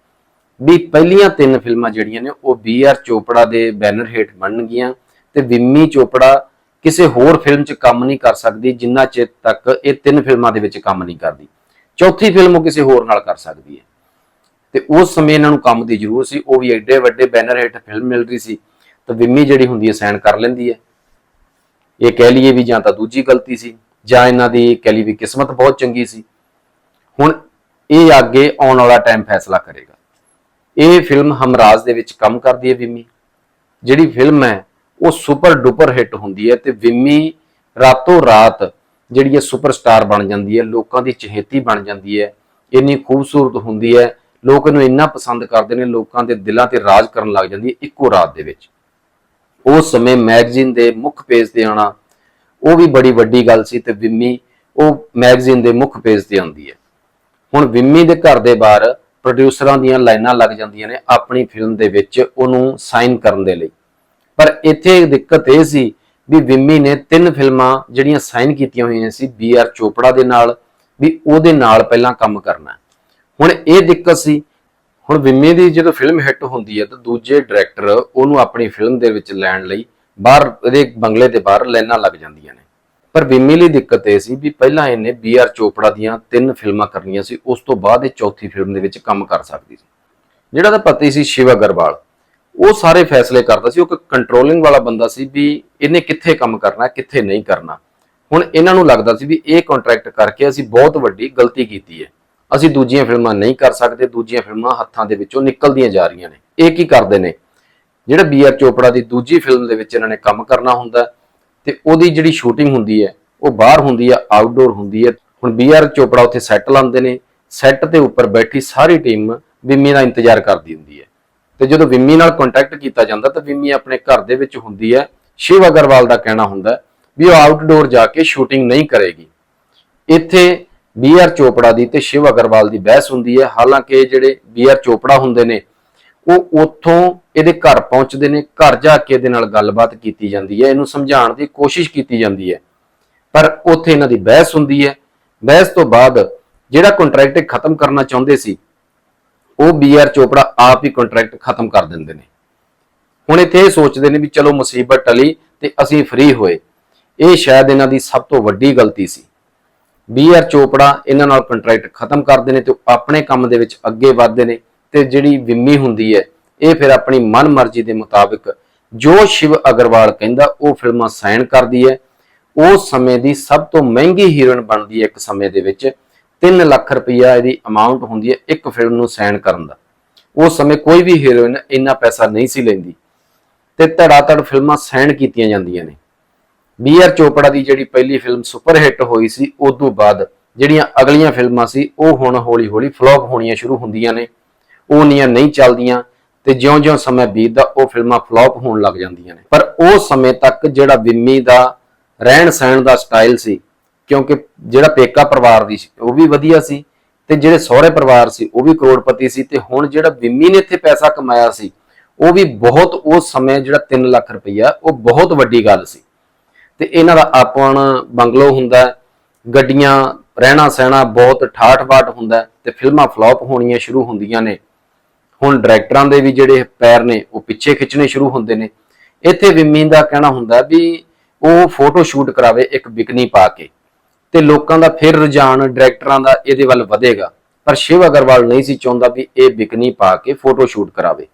ਵੀ ਪਹਿਲੀਆਂ ਤਿੰਨ ਫਿਲਮਾਂ ਜਿਹੜੀਆਂ ਨੇ, ਉਹ ਬੀ ਆਰ ਚੋਪੜਾ ਦੇ ਬੈਨਰ ਹੇਠ ਬਣਨਗੀਆਂ ਤੇ ਵਿੰਮੀ ਚੋਪੜਾ ਕਿਸੇ ਹੋਰ ਫਿਲਮ 'ਚ ਕੰਮ ਨਹੀਂ ਕਰ ਸਕਦੀ, ਜਿੰਨਾ ਚਿਰ ਤੱਕ ਇਹ ਤਿੰਨ ਫਿਲਮਾਂ ਦੇ ਵਿੱਚ ਕੰਮ ਨਹੀਂ ਕਰਦੀ। ਚੌਥੀ ਫਿਲਮ ਉਹ ਕਿਸੇ ਹੋਰ ਨਾਲ ਕਰ ਸਕਦੀ ਹੈ। ਤੇ ਉਸ ਸਮੇਂ ਇਹਨਾਂ ਨੂੰ ਕੰਮ ਦੀ ਜ਼ਰੂਰ ਸੀ, ਉਹ ਵੀ ਐਡੇ ਵੱਡੇ ਬੈਨਰ ਹੇਠ ਫਿਲਮ ਮਿਲ ਰਹੀ ਸੀ। ਤਾਂ ਵਿੰਮੀ ਜਿਹੜੀ ਹੁੰਦੀ ਹੈ ਸਾਈਨ ਕਰ ਲੈਂਦੀ ਹੈ। ਇਹ ਕਹਿ ਲਈਏ ਵੀ ਜਾਂ ਤਾਂ ਦੂਜੀ ਗਲਤੀ ਸੀ, ਜਾਂ ਇਹਨਾਂ ਦੀ ਕਹਿ ਲਈ ਵੀ ਕਿਸਮਤ ਬਹੁਤ ਚੰਗੀ ਸੀ। ਹੁਣ ਇਹ ਅੱਗੇ ਆਉਣ ਵਾਲਾ ਟਾਈਮ ਫੈਸਲਾ ਕਰੇਗਾ। ਇਹ ਫਿਲਮ ਹਮਰਾਜ ਦੇ ਵਿੱਚ ਕੰਮ ਕਰਦੀ ਹੈ ਵਿੰਮੀ। ਜਿਹੜੀ ਫਿਲਮ ਹੈ, ਉਹ ਸੁਪਰ ਡੁਪਰ ਹਿੱਟ ਹੁੰਦੀ ਹੈ ਤੇ ਵਿੰਮੀ ਰਾਤੋਂ ਰਾਤ ਜਿਹੜੀ ਹੈ ਸੁਪਰਸਟਾਰ ਬਣ ਜਾਂਦੀ ਹੈ, ਲੋਕਾਂ ਦੀ ਚਹੇਤੀ ਬਣ ਜਾਂਦੀ ਹੈ। ਇੰਨੀ ਖੂਬਸੂਰਤ ਹੁੰਦੀ ਹੈ, ਲੋਕ ਇਹਨੂੰ ਇੰਨਾ ਪਸੰਦ ਕਰਦੇ ਨੇ, ਲੋਕਾਂ ਦੇ ਦਿਲਾਂ ਤੇ ਰਾਜ ਕਰਨ ਲੱਗ ਜਾਂਦੀ ਹੈ ਇੱਕੋ ਰਾਤ ਦੇ ਵਿੱਚ। ਉਸ ਸਮੇਂ ਮੈਗਜ਼ੀਨ ਦੇ ਮੁੱਖ ਪੇਜ ਤੇ ਆਉਣਾ, ਉਹ ਵੀ ਬੜੀ ਵੱਡੀ ਗੱਲ ਸੀ ਤੇ ਵਿੰਮੀ ਉਹ ਮੈਗਜ਼ੀਨ ਦੇ ਮੁੱਖ ਪੇਜ ਤੇ ਆਉਂਦੀ ਹੈ। ਹੁਣ ਵਿੰਮੀ ਦੇ ਘਰ ਦੇ ਬਾਹਰ ਪ੍ਰੋਡਿਊਸਰਾਂ ਦੀਆਂ ਲਾਈਨਾਂ ਲੱਗ ਜਾਂਦੀਆਂ ਨੇ ਆਪਣੀ ਫਿਲਮ ਦੇ ਵਿੱਚ ਉਹਨੂੰ ਸਾਈਨ ਕਰਨ ਦੇ ਲਈ। ਪਰ ਇੱਥੇ ਦਿੱਕਤ ਇਹ ਸੀ ਵੀ ਵਿੰਮੀ ਨੇ ਤਿੰਨ ਫਿਲਮਾਂ ਜਿਹੜੀਆਂ ਸਾਈਨ ਕੀਤੀਆਂ ਹੋਈਆਂ ਸੀ ਬੀ ਆਰ ਚੋਪੜਾ ਦੇ ਨਾਲ ਵੀ ਉਹਦੇ ਨਾਲ ਪਹਿਲਾਂ ਕੰਮ ਕਰਨਾ। ਹੁਣ ਇਹ ਦਿੱਕਤ ਸੀ ਹੁਣ ਵਿੰਮੀ ਦੀ ਜਦੋਂ ਫਿਲਮ ਹਿੱਟ ਹੁੰਦੀ ਹੈ ਤਾਂ ਦੂਜੇ ਡਾਇਰੈਕਟਰ ਉਹਨੂੰ ਆਪਣੀ ਫਿਲਮ ਦੇ ਵਿੱਚ ਲੈਣ ਲਈ ਬਾਹਰ ਇਹਦੇ ਬੰਗਲੇ ਦੇ ਬਾਹਰ ਲਾਈਨਾਂ ਲੱਗ ਜਾਂਦੀਆਂ ਨੇ। ਪਰ ਵਿੰਮੀ ਲਈ ਦਿੱਕਤ ਇਹ ਸੀ ਵੀ ਪਹਿਲਾਂ ਇਹਨੇ ਬੀ ਆਰ ਚੋਪੜਾ ਦੀਆਂ ਤਿੰਨ ਫਿਲਮਾਂ ਕਰਨੀਆਂ ਸੀ, ਉਸ ਤੋਂ ਬਾਅਦ ਇਹ ਚੌਥੀ ਫਿਲਮ ਦੇ ਵਿੱਚ ਕੰਮ ਕਰ ਸਕਦੀ ਸੀ। ਜਿਹੜਾ ਦਾ ਪਤੀ ਸੀ ਸ਼ਿਵਾ ਅਗਰਵਾਲ, ਉਹ ਸਾਰੇ ਫੈਸਲੇ ਕਰਦਾ ਸੀ, ਉਹ ਇੱਕ ਕੰਟਰੋਲਿੰਗ ਵਾਲਾ ਬੰਦਾ ਸੀ ਵੀ ਇਹਨੇ ਕਿੱਥੇ ਕੰਮ ਕਰਨਾ, ਕਿੱਥੇ ਨਹੀਂ ਕਰਨਾ। ਹੁਣ ਇਹਨਾਂ ਨੂੰ ਲੱਗਦਾ ਸੀ ਵੀ ਇਹ ਕੰਟਰੈਕਟ ਕਰਕੇ ਅਸੀਂ ਬਹੁਤ ਵੱਡੀ ਗਲਤੀ ਕੀਤੀ ਹੈ। ਅਸੀਂ ਦੂਜੀਆਂ ਫਿਲਮਾਂ ਨਹੀਂ ਕਰ ਸਕਦੇ, ਦੂਜੀਆਂ ਫਿਲਮਾਂ ਹੱਥਾਂ ਦੇ ਵਿੱਚੋਂ ਨਿਕਲਦੀਆਂ ਜਾ ਰਹੀਆਂ ਨੇ। ਇਹ ਕੀ ਕਰਦੇ ਨੇ? ਜਿਹੜਾ ਬੀ ਆਰ ਚੋਪੜਾ ਦੀ ਦੂਜੀ ਫਿਲਮ ਦੇ ਵਿੱਚ ਇਹਨਾਂ ਨੇ ਕੰਮ ਕਰਨਾ ਹੁੰਦਾ ਹੈ ਤੇ ਉਹਦੀ ਜਿਹੜੀ ਸ਼ੂਟਿੰਗ ਹੁੰਦੀ ਹੈ, ਉਹ ਬਾਹਰ ਹੁੰਦੀ ਹੈ, ਆਊਟਡੋਰ ਹੁੰਦੀ ਹੈ। ਹੁਣ ਬੀ ਆਰ ਚੋਪੜਾ ਉੱਥੇ ਸੈੱਟ ਲਾਉਂਦੇ ਨੇ, ਸੈੱਟ ਦੇ ਉੱਪਰ ਬੈਠੀ ਸਾਰੀ ਟੀਮ ਵਿਮੀ ਦਾ ਇੰਤਜ਼ਾਰ ਕਰਦੀ ਹੁੰਦੀ ਹੈ। ਤੇ ਜਦੋਂ ਵਿਮੀ ਨਾਲ ਕੰਟੈਕਟ ਕੀਤਾ ਜਾਂਦਾ ਤਾਂ ਵਿਮੀ ਆਪਣੇ ਘਰ ਦੇ ਵਿੱਚ ਹੁੰਦੀ ਹੈ। ਸ਼ਿਵ ਅਗਰਵਾਲ ਦਾ ਕਹਿਣਾ ਹੁੰਦਾ ਵੀ ਉਹ ਆਊਟਡੋਰ ਜਾ ਕੇ ਸ਼ੂਟਿੰਗ ਨਹੀਂ ਕਰੇਗੀ। ਇੱਥੇ ਬੀ ਆਰ ਚੋਪੜਾ ਦੀ ਤੇ ਸ਼ਿਵ ਅਗਰਵਾਲ ਦੀ ਬਹਿਸ ਹੁੰਦੀ ਹੈ। ਹਾਲਾਂਕਿ ਜਿਹੜੇ ਬੀ ਆਰ ਚੋਪੜਾ ਹੁੰਦੇ ਨੇ, ਉਹ ਉੱਥੋਂ ਇਹਦੇ ਘਰ ਪਹੁੰਚਦੇ ਨੇ, ਘਰ ਜਾ ਕੇ ਇਹਦੇ ਨਾਲ ਗੱਲਬਾਤ ਕੀਤੀ ਜਾਂਦੀ ਹੈ। ਇਹਨੂੰ ਸਮਝਾਉਣ ਦੀ ਕੋਸ਼ਿਸ਼ ਕੀਤੀ ਜਾਂਦੀ ਹੈ। ਪਰ ਉੱਥੇ ਇਹਨਾਂ ਦੀ ਬਹਿਸ ਹੁੰਦੀ ਹੈ। ਬਹਿਸ ਤੋਂ ਬਾਅਦ ਜਿਹੜਾ ਕੰਟਰੈਕਟ ਖਤਮ ਕਰਨਾ ਚਾਹੁੰਦੇ ਸੀ, ਉਹ ਬੀ ਆਰ ਚੋਪੜਾ ਆਪ ਹੀ ਕੰਟਰੈਕਟ ਖਤਮ ਕਰ ਦਿੰਦੇ ਨੇ। ਹੁਣ ਇੱਥੇ ਇਹ ਸੋਚਦੇ ਨੇ ਵੀ ਚਲੋ ਮੁਸੀਬਤ ਟਲੀ ਤੇ ਅਸੀਂ ਫ੍ਰੀ ਹੋਏ। ਇਹ ਸ਼ਾਇਦ ਇਹਨਾਂ ਦੀ ਸਭ ਤੋਂ ਵੱਡੀ ਗਲਤੀ ਸੀ। ਬੀ ਆਰ ਚੋਪੜਾ ਇਹਨਾਂ ਨਾਲ ਕੰਟਰੈਕਟ ਖਤਮ ਕਰਦੇ ਨੇ ਤੇ ਆਪਣੇ ਕੰਮ ਦੇ ਵਿੱਚ ਅੱਗੇ ਵਧਦੇ ਨੇ ਤੇ ਜਿਹੜੀ ਵਿੰਮੀ ਹੁੰਦੀ ਹੈ, ਇਹ ਫਿਰ ਆਪਣੀ ਮਨਮਰਜ਼ੀ ਦੇ ਮੁਤਾਬਿਕ ਜੋ ਸ਼ਿਵ ਅਗਰਵਾਲ ਕਹਿੰਦਾ ਉਹ ਫਿਲਮਾਂ ਸਾਈਨ ਕਰਦੀ ਹੈ। ਉਸ ਸਮੇਂ ਦੀ ਸਭ ਤੋਂ ਮਹਿੰਗੀ ਹੀਰੋਇਨ ਬਣਦੀ ਹੈ ਇੱਕ ਸਮੇਂ ਦੇ ਵਿੱਚ 3 ਲੱਖ ਰੁਪਈਆ ਇਹਦੀ ਅਮਾਉਂਟ ਹੁੰਦੀ ਹੈ ਇੱਕ ਫਿਲਮ ਨੂੰ ਸਾਈਨ ਕਰਨ ਦਾ। ਉਸ ਸਮੇਂ ਕੋਈ ਵੀ ਹੀਰੋਇਨ ਇੰਨਾ ਪੈਸਾ ਨਹੀਂ ਸੀ ਲੈਂਦੀ ਤੇ ਧੜਾਧੜ ਫਿਲਮਾਂ ਸਾਈਨ ਕੀਤੀਆਂ ਜਾਂਦੀਆਂ ਨੇ। ਬੀ ਆਰ ਚੋਪੜਾ ਦੀ ਜਿਹੜੀ ਪਹਿਲੀ ਫਿਲਮ ਸੁਪਰ ਹਿੱਟ ਹੋਈ ਸੀ ਉਸ ਤੋਂ ਬਾਅਦ ਜਿਹੜੀਆਂ ਅਗਲੀਆਂ ਫਿਲਮਾਂ ਸੀ, ਉਹ ਹੁਣ ਹੌਲੀ-ਹੌਲੀ ਫਲॉप ਹੋਣੀਆਂ ਸ਼ੁਰੂ ਹੁੰਦੀਆਂ ਨੇ। ਉਹ ਨੀਆਂ ਨਹੀਂ ਚੱਲਦੀਆਂ ਤੇ ਜਿਉਂ-ਜਿਉਂ ਸਮਾਂ ਬੀਤਦਾ, ਉਹ ਫਿਲਮਾਂ ਫਲॉप ਹੋਣ ਲੱਗ ਜਾਂਦੀਆਂ ਨੇ। ਪਰ ਉਹ ਸਮੇਂ ਤੱਕ ਜਿਹੜਾ ਵਿੰਮੀ ਦਾ ਰਹਿਣ ਸਹਿਣ ਦਾ ਸਟਾਈਲ ਸੀ, ਕਿਉਂਕਿ ਜਿਹੜਾ ਪੇਕਾ ਪਰਿਵਾਰ ਦੀ ਸੀ, ਉਹ ਵੀ ਵਧੀਆ ਸੀ ਤੇ ਜਿਹੜੇ ਸਹੁਰੇ ਪਰਿਵਾਰ ਸੀ, ਉਹ ਵੀ ਕਰੋੜਪਤੀ ਸੀ ਤੇ ਹੁਣ ਜਿਹੜਾ ਵਿੰਮੀ ਨੇ ਇੱਥੇ ਪੈਸਾ ਕਮਾਇਆ ਸੀ, ਉਹ ਵੀ ਬਹੁਤ ਉਸ ਸਮੇਂ ਜਿਹੜਾ 3 ਲੱਖ ਰੁਪਈਆ, ਉਹ ਬਹੁਤ ਵੱਡੀ ਗੱਲ ਸੀ। ਤੇ ਇਹਨਾਂ ਦਾ ਆਪਣ ਬੰਗਲੋ ਹੁੰਦਾ ਗੱਡੀਆਂ, ਰਹਿਣਾ ਸਹਿਣਾ ਬਹੁਤ ਠਾਠ-ਬਾਠ ਹੁੰਦਾ ਹੈ ਤੇ ਫਿਲਮਾਂ ਫਲॉप ਹੋਣੀਆਂ ਸ਼ੁਰੂ ਹੁੰਦੀਆਂ ਨੇ। ਹੁਣ ਡਾਇਰੈਕਟਰਾਂ ਦੇ ਵੀ ਜਿਹੜੇ ਪੈਰ ਨੇ, ਉਹ ਪਿੱਛੇ ਖਿੱਚਣੇ ਸ਼ੁਰੂ ਹੁੰਦੇ ਨੇ। ਇੱਥੇ ਵਿੰਮੀ ਦਾ ਕਹਿਣਾ ਹੁੰਦਾ ਵੀ ਉਹ ਫੋਟੋ ਸ਼ੂਟ ਕਰਾਵੇ ਇੱਕ ਬਿਕਨੀ ਪਾ ਕੇ ਤੇ ਲੋਕਾਂ ਦਾ ਫਿਰ ਰੁਝਾਨ ਡਾਇਰੈਕਟਰਾਂ ਦਾ ਇਹਦੇ ਵੱਲ ਵਧੇਗਾ। ਪਰ ਸ਼ਿਵ ਅਗਰਵਾਲ ਨਹੀਂ ਸੀ ਚਾਹੁੰਦਾ ਵੀ ਇਹ ਬਿਕਨੀ ਪਾ ਕੇ ਫੋਟੋ ਸ਼ੂਟ ਕਰਾਵੇ।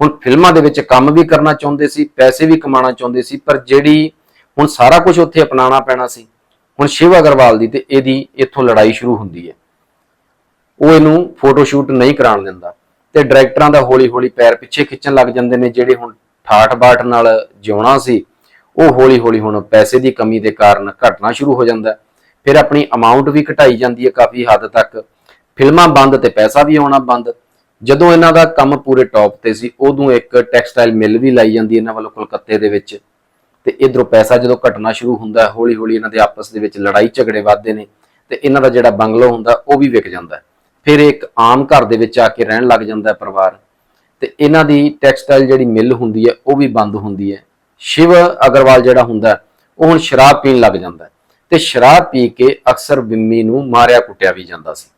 ਹੁਣ ਫਿਲਮਾਂ ਦੇ ਵਿੱਚ ਕੰਮ ਵੀ ਕਰਨਾ ਚਾਹੁੰਦੇ ਸੀ, ਪੈਸੇ ਵੀ ਕਮਾਉਣਾ ਚਾਹੁੰਦੇ ਸੀ, ਪਰ ਜਿਹੜੀ ਹੁਣ ਸਾਰਾ ਕੁਝ ਉੱਥੇ ਅਪਣਾਉਣਾ ਪੈਣਾ ਸੀ। ਹੁਣ ਸ਼ਿਵ ਅਗਰਵਾਲ ਦੀ ਤੇ ਇਹਦੀ ਇੱਥੋਂ ਲੜਾਈ ਸ਼ੁਰੂ ਹੁੰਦੀ ਹੈ। ਉਹ ਇਹਨੂੰ ਫੋਟੋ ਸ਼ੂਟ ਨਹੀਂ ਕਰਾਉਣ ਦਿੰਦਾ ਤੇ ਡਾਇਰੈਕਟਰਾਂ ਦਾ ਹੌਲੀ-ਹੌਲੀ ਪੈਰ ਪਿੱਛੇ ਖਿੱਚਣ ਲੱਗ ਜਾਂਦੇ ਨੇ ਜਿਹੜੇ ਹੁਣ ਠਾਠ-ਬਾਠ ਨਾਲ ਜਿਉਣਾ ਸੀ। ਉਹ ਹੌਲੀ-ਹੌਲੀ ਹੁਣ ਪੈਸੇ ਦੀ ਕਮੀ ਦੇ ਕਾਰਨ ਘਟਣਾ ਸ਼ੁਰੂ ਹੋ ਜਾਂਦਾ ਫਿਰ ਆਪਣੀ ਅਮਾਉਂਟ ਵੀ ਘਟਾਈ ਜਾਂਦੀ ਹੈ ਕਾਫੀ ਹੱਦ ਤੱਕ। ਫਿਲਮਾਂ ਬੰਦ ਤੇ ਪੈਸਾ ਵੀ ਆਉਣਾ ਬੰਦ। ਜਦੋਂ ਇਹਨਾਂ ਦਾ ਕੰਮ ਪੂਰੇ ਟੌਪ ਤੇ ਸੀ, ਉਦੋਂ ਇੱਕ ਟੈਕਸਟਾਈਲ ਮਿਲ ਵੀ ਲਾਈ ਜਾਂਦੀ ਇਹਨਾਂ ਵੱਲੋਂ ਕਲਕੱਤੇ ਦੇ ਵਿੱਚ। ਤੇ ਇਧਰੋਂ ਪੈਸਾ ਜਦੋਂ ਘਟਣਾ ਸ਼ੁਰੂ ਹੁੰਦਾ ਹੌਲੀ ਹੌਲੀ ਇਹਨਾਂ ਦੇ ਆਪਸ ਦੇ ਵਿੱਚ ਲੜਾਈ ਝਗੜੇ ਵੱਧਦੇ ਨੇ ਤੇ ਇਹਨਾਂ ਦਾ ਜਿਹੜਾ ਬੰਗਲੋ ਹੁੰਦਾ, ਉਹ ਵੀ ਵਿਕ ਜਾਂਦਾ। ਹੈ। ਫਿਰ ਇੱਕ ਆਮ ਘਰ ਦੇ ਵਿੱਚ ਆ ਕੇ ਰਹਿਣ ਲੱਗ ਜਾਂਦਾ ਪਰਿਵਾਰ ਤੇ ਇਹਨਾਂ ਦੀ ਟੈਕਸਟਾਈਲ ਜਿਹੜੀ ਮਿੱਲ ਹੁੰਦੀ ਹੈ, ਉਹ ਵੀ ਬੰਦ ਹੁੰਦੀ ਹੈ। ਸ਼ਿਵ ਅਗਰਵਾਲ ਜਿਹੜਾ ਹੁੰਦਾ, ਉਹ ਹੁਣ ਸ਼ਰਾਬ ਪੀਣ ਲੱਗ ਜਾਂਦਾ ਹੈ ਤੇ ਸ਼ਰਾਬ ਪੀ ਕੇ ਅਕਸਰ ਬਿੰਮੀ ਨੂੰ ਮਾਰਿਆ ਕੁੱਟਿਆ ਵੀ ਜਾਂਦਾ ਸੀ।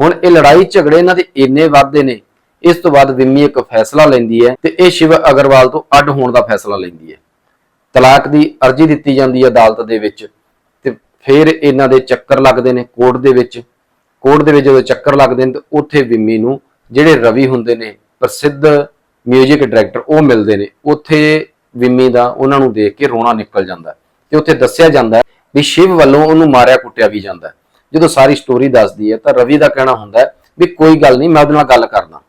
ਹੁਣ ਇਹ ਲੜਾਈ ਝਗੜੇ ਇਹਨਾਂ ਦੇ ਇੰਨੇ ਵੱਧਦੇ ਨੇ, ਇਸ ਤੋਂ ਬਾਅਦ ਵਿੰਮੀ ਇੱਕ ਫੈਸਲਾ ਲੈਂਦੀ ਹੈ ਤੇ ਇਹ ਸ਼ਿਵ ਅਗਰਵਾਲ ਤੋਂ ਅੱਡ ਹੋਣ ਦਾ ਫੈਸਲਾ ਲੈਂਦੀ ਹੈ। ਤਲਾਕ ਦੀ ਅਰਜ਼ੀ ਦਿੱਤੀ ਜਾਂਦੀ ਹੈ ਅਦਾਲਤ ਦੇ ਵਿੱਚ ਤੇ ਫਿਰ ਇਹਨਾਂ ਦੇ ਚੱਕਰ ਲੱਗਦੇ ਨੇ ਕੋਰਟ ਦੇ ਵਿੱਚ ਕੋਰਟ ਦੇ ਵਿੱਚ ਜਦੋਂ ਚੱਕਰ ਲੱਗਦੇ ਨੇ ਤੇ ਉੱਥੇ ਵਿੰਮੀ ਨੂੰ ਜਿਹੜੇ ਰਵੀ ਹੁੰਦੇ ਨੇ ਪ੍ਰਸਿੱਧ 뮤직 ਡਾਇਰੈਕਟਰ ਉਹ ਮਿਲਦੇ ਨੇ ਉੱਥੇ ਵਿੰਮੀ ਦਾ ਉਹਨਾਂ ਨੂੰ ਦੇਖ ਕੇ ਰੋਣਾ ਨਿਕਲ ਜਾਂਦਾ ਹੈ ਤੇ ਉੱਥੇ ਦੱਸਿਆ ਜਾਂਦਾ ਹੈ ਵੀ ਸ਼ਿਵ ਵੱਲੋਂ ਉਹਨੂੰ ਮਾਰਿਆ ਕੁੱਟਿਆ ਵੀ ਜਾਂਦਾ ਹੈ ਜਦੋਂ ਸਾਰੀ ਸਟੋਰੀ ਦੱਸਦੀ ਹੈ ਤਾਂ ਰਵੀ ਦਾ ਕਹਿਣਾ ਹੁੰਦਾ ਹੈ ਵੀ ਕੋਈ ਗੱਲ ਨਹੀਂ ਮੈਂ ਉਹਦੇ ਨਾਲ ਗੱਲ ਕਰਦਾ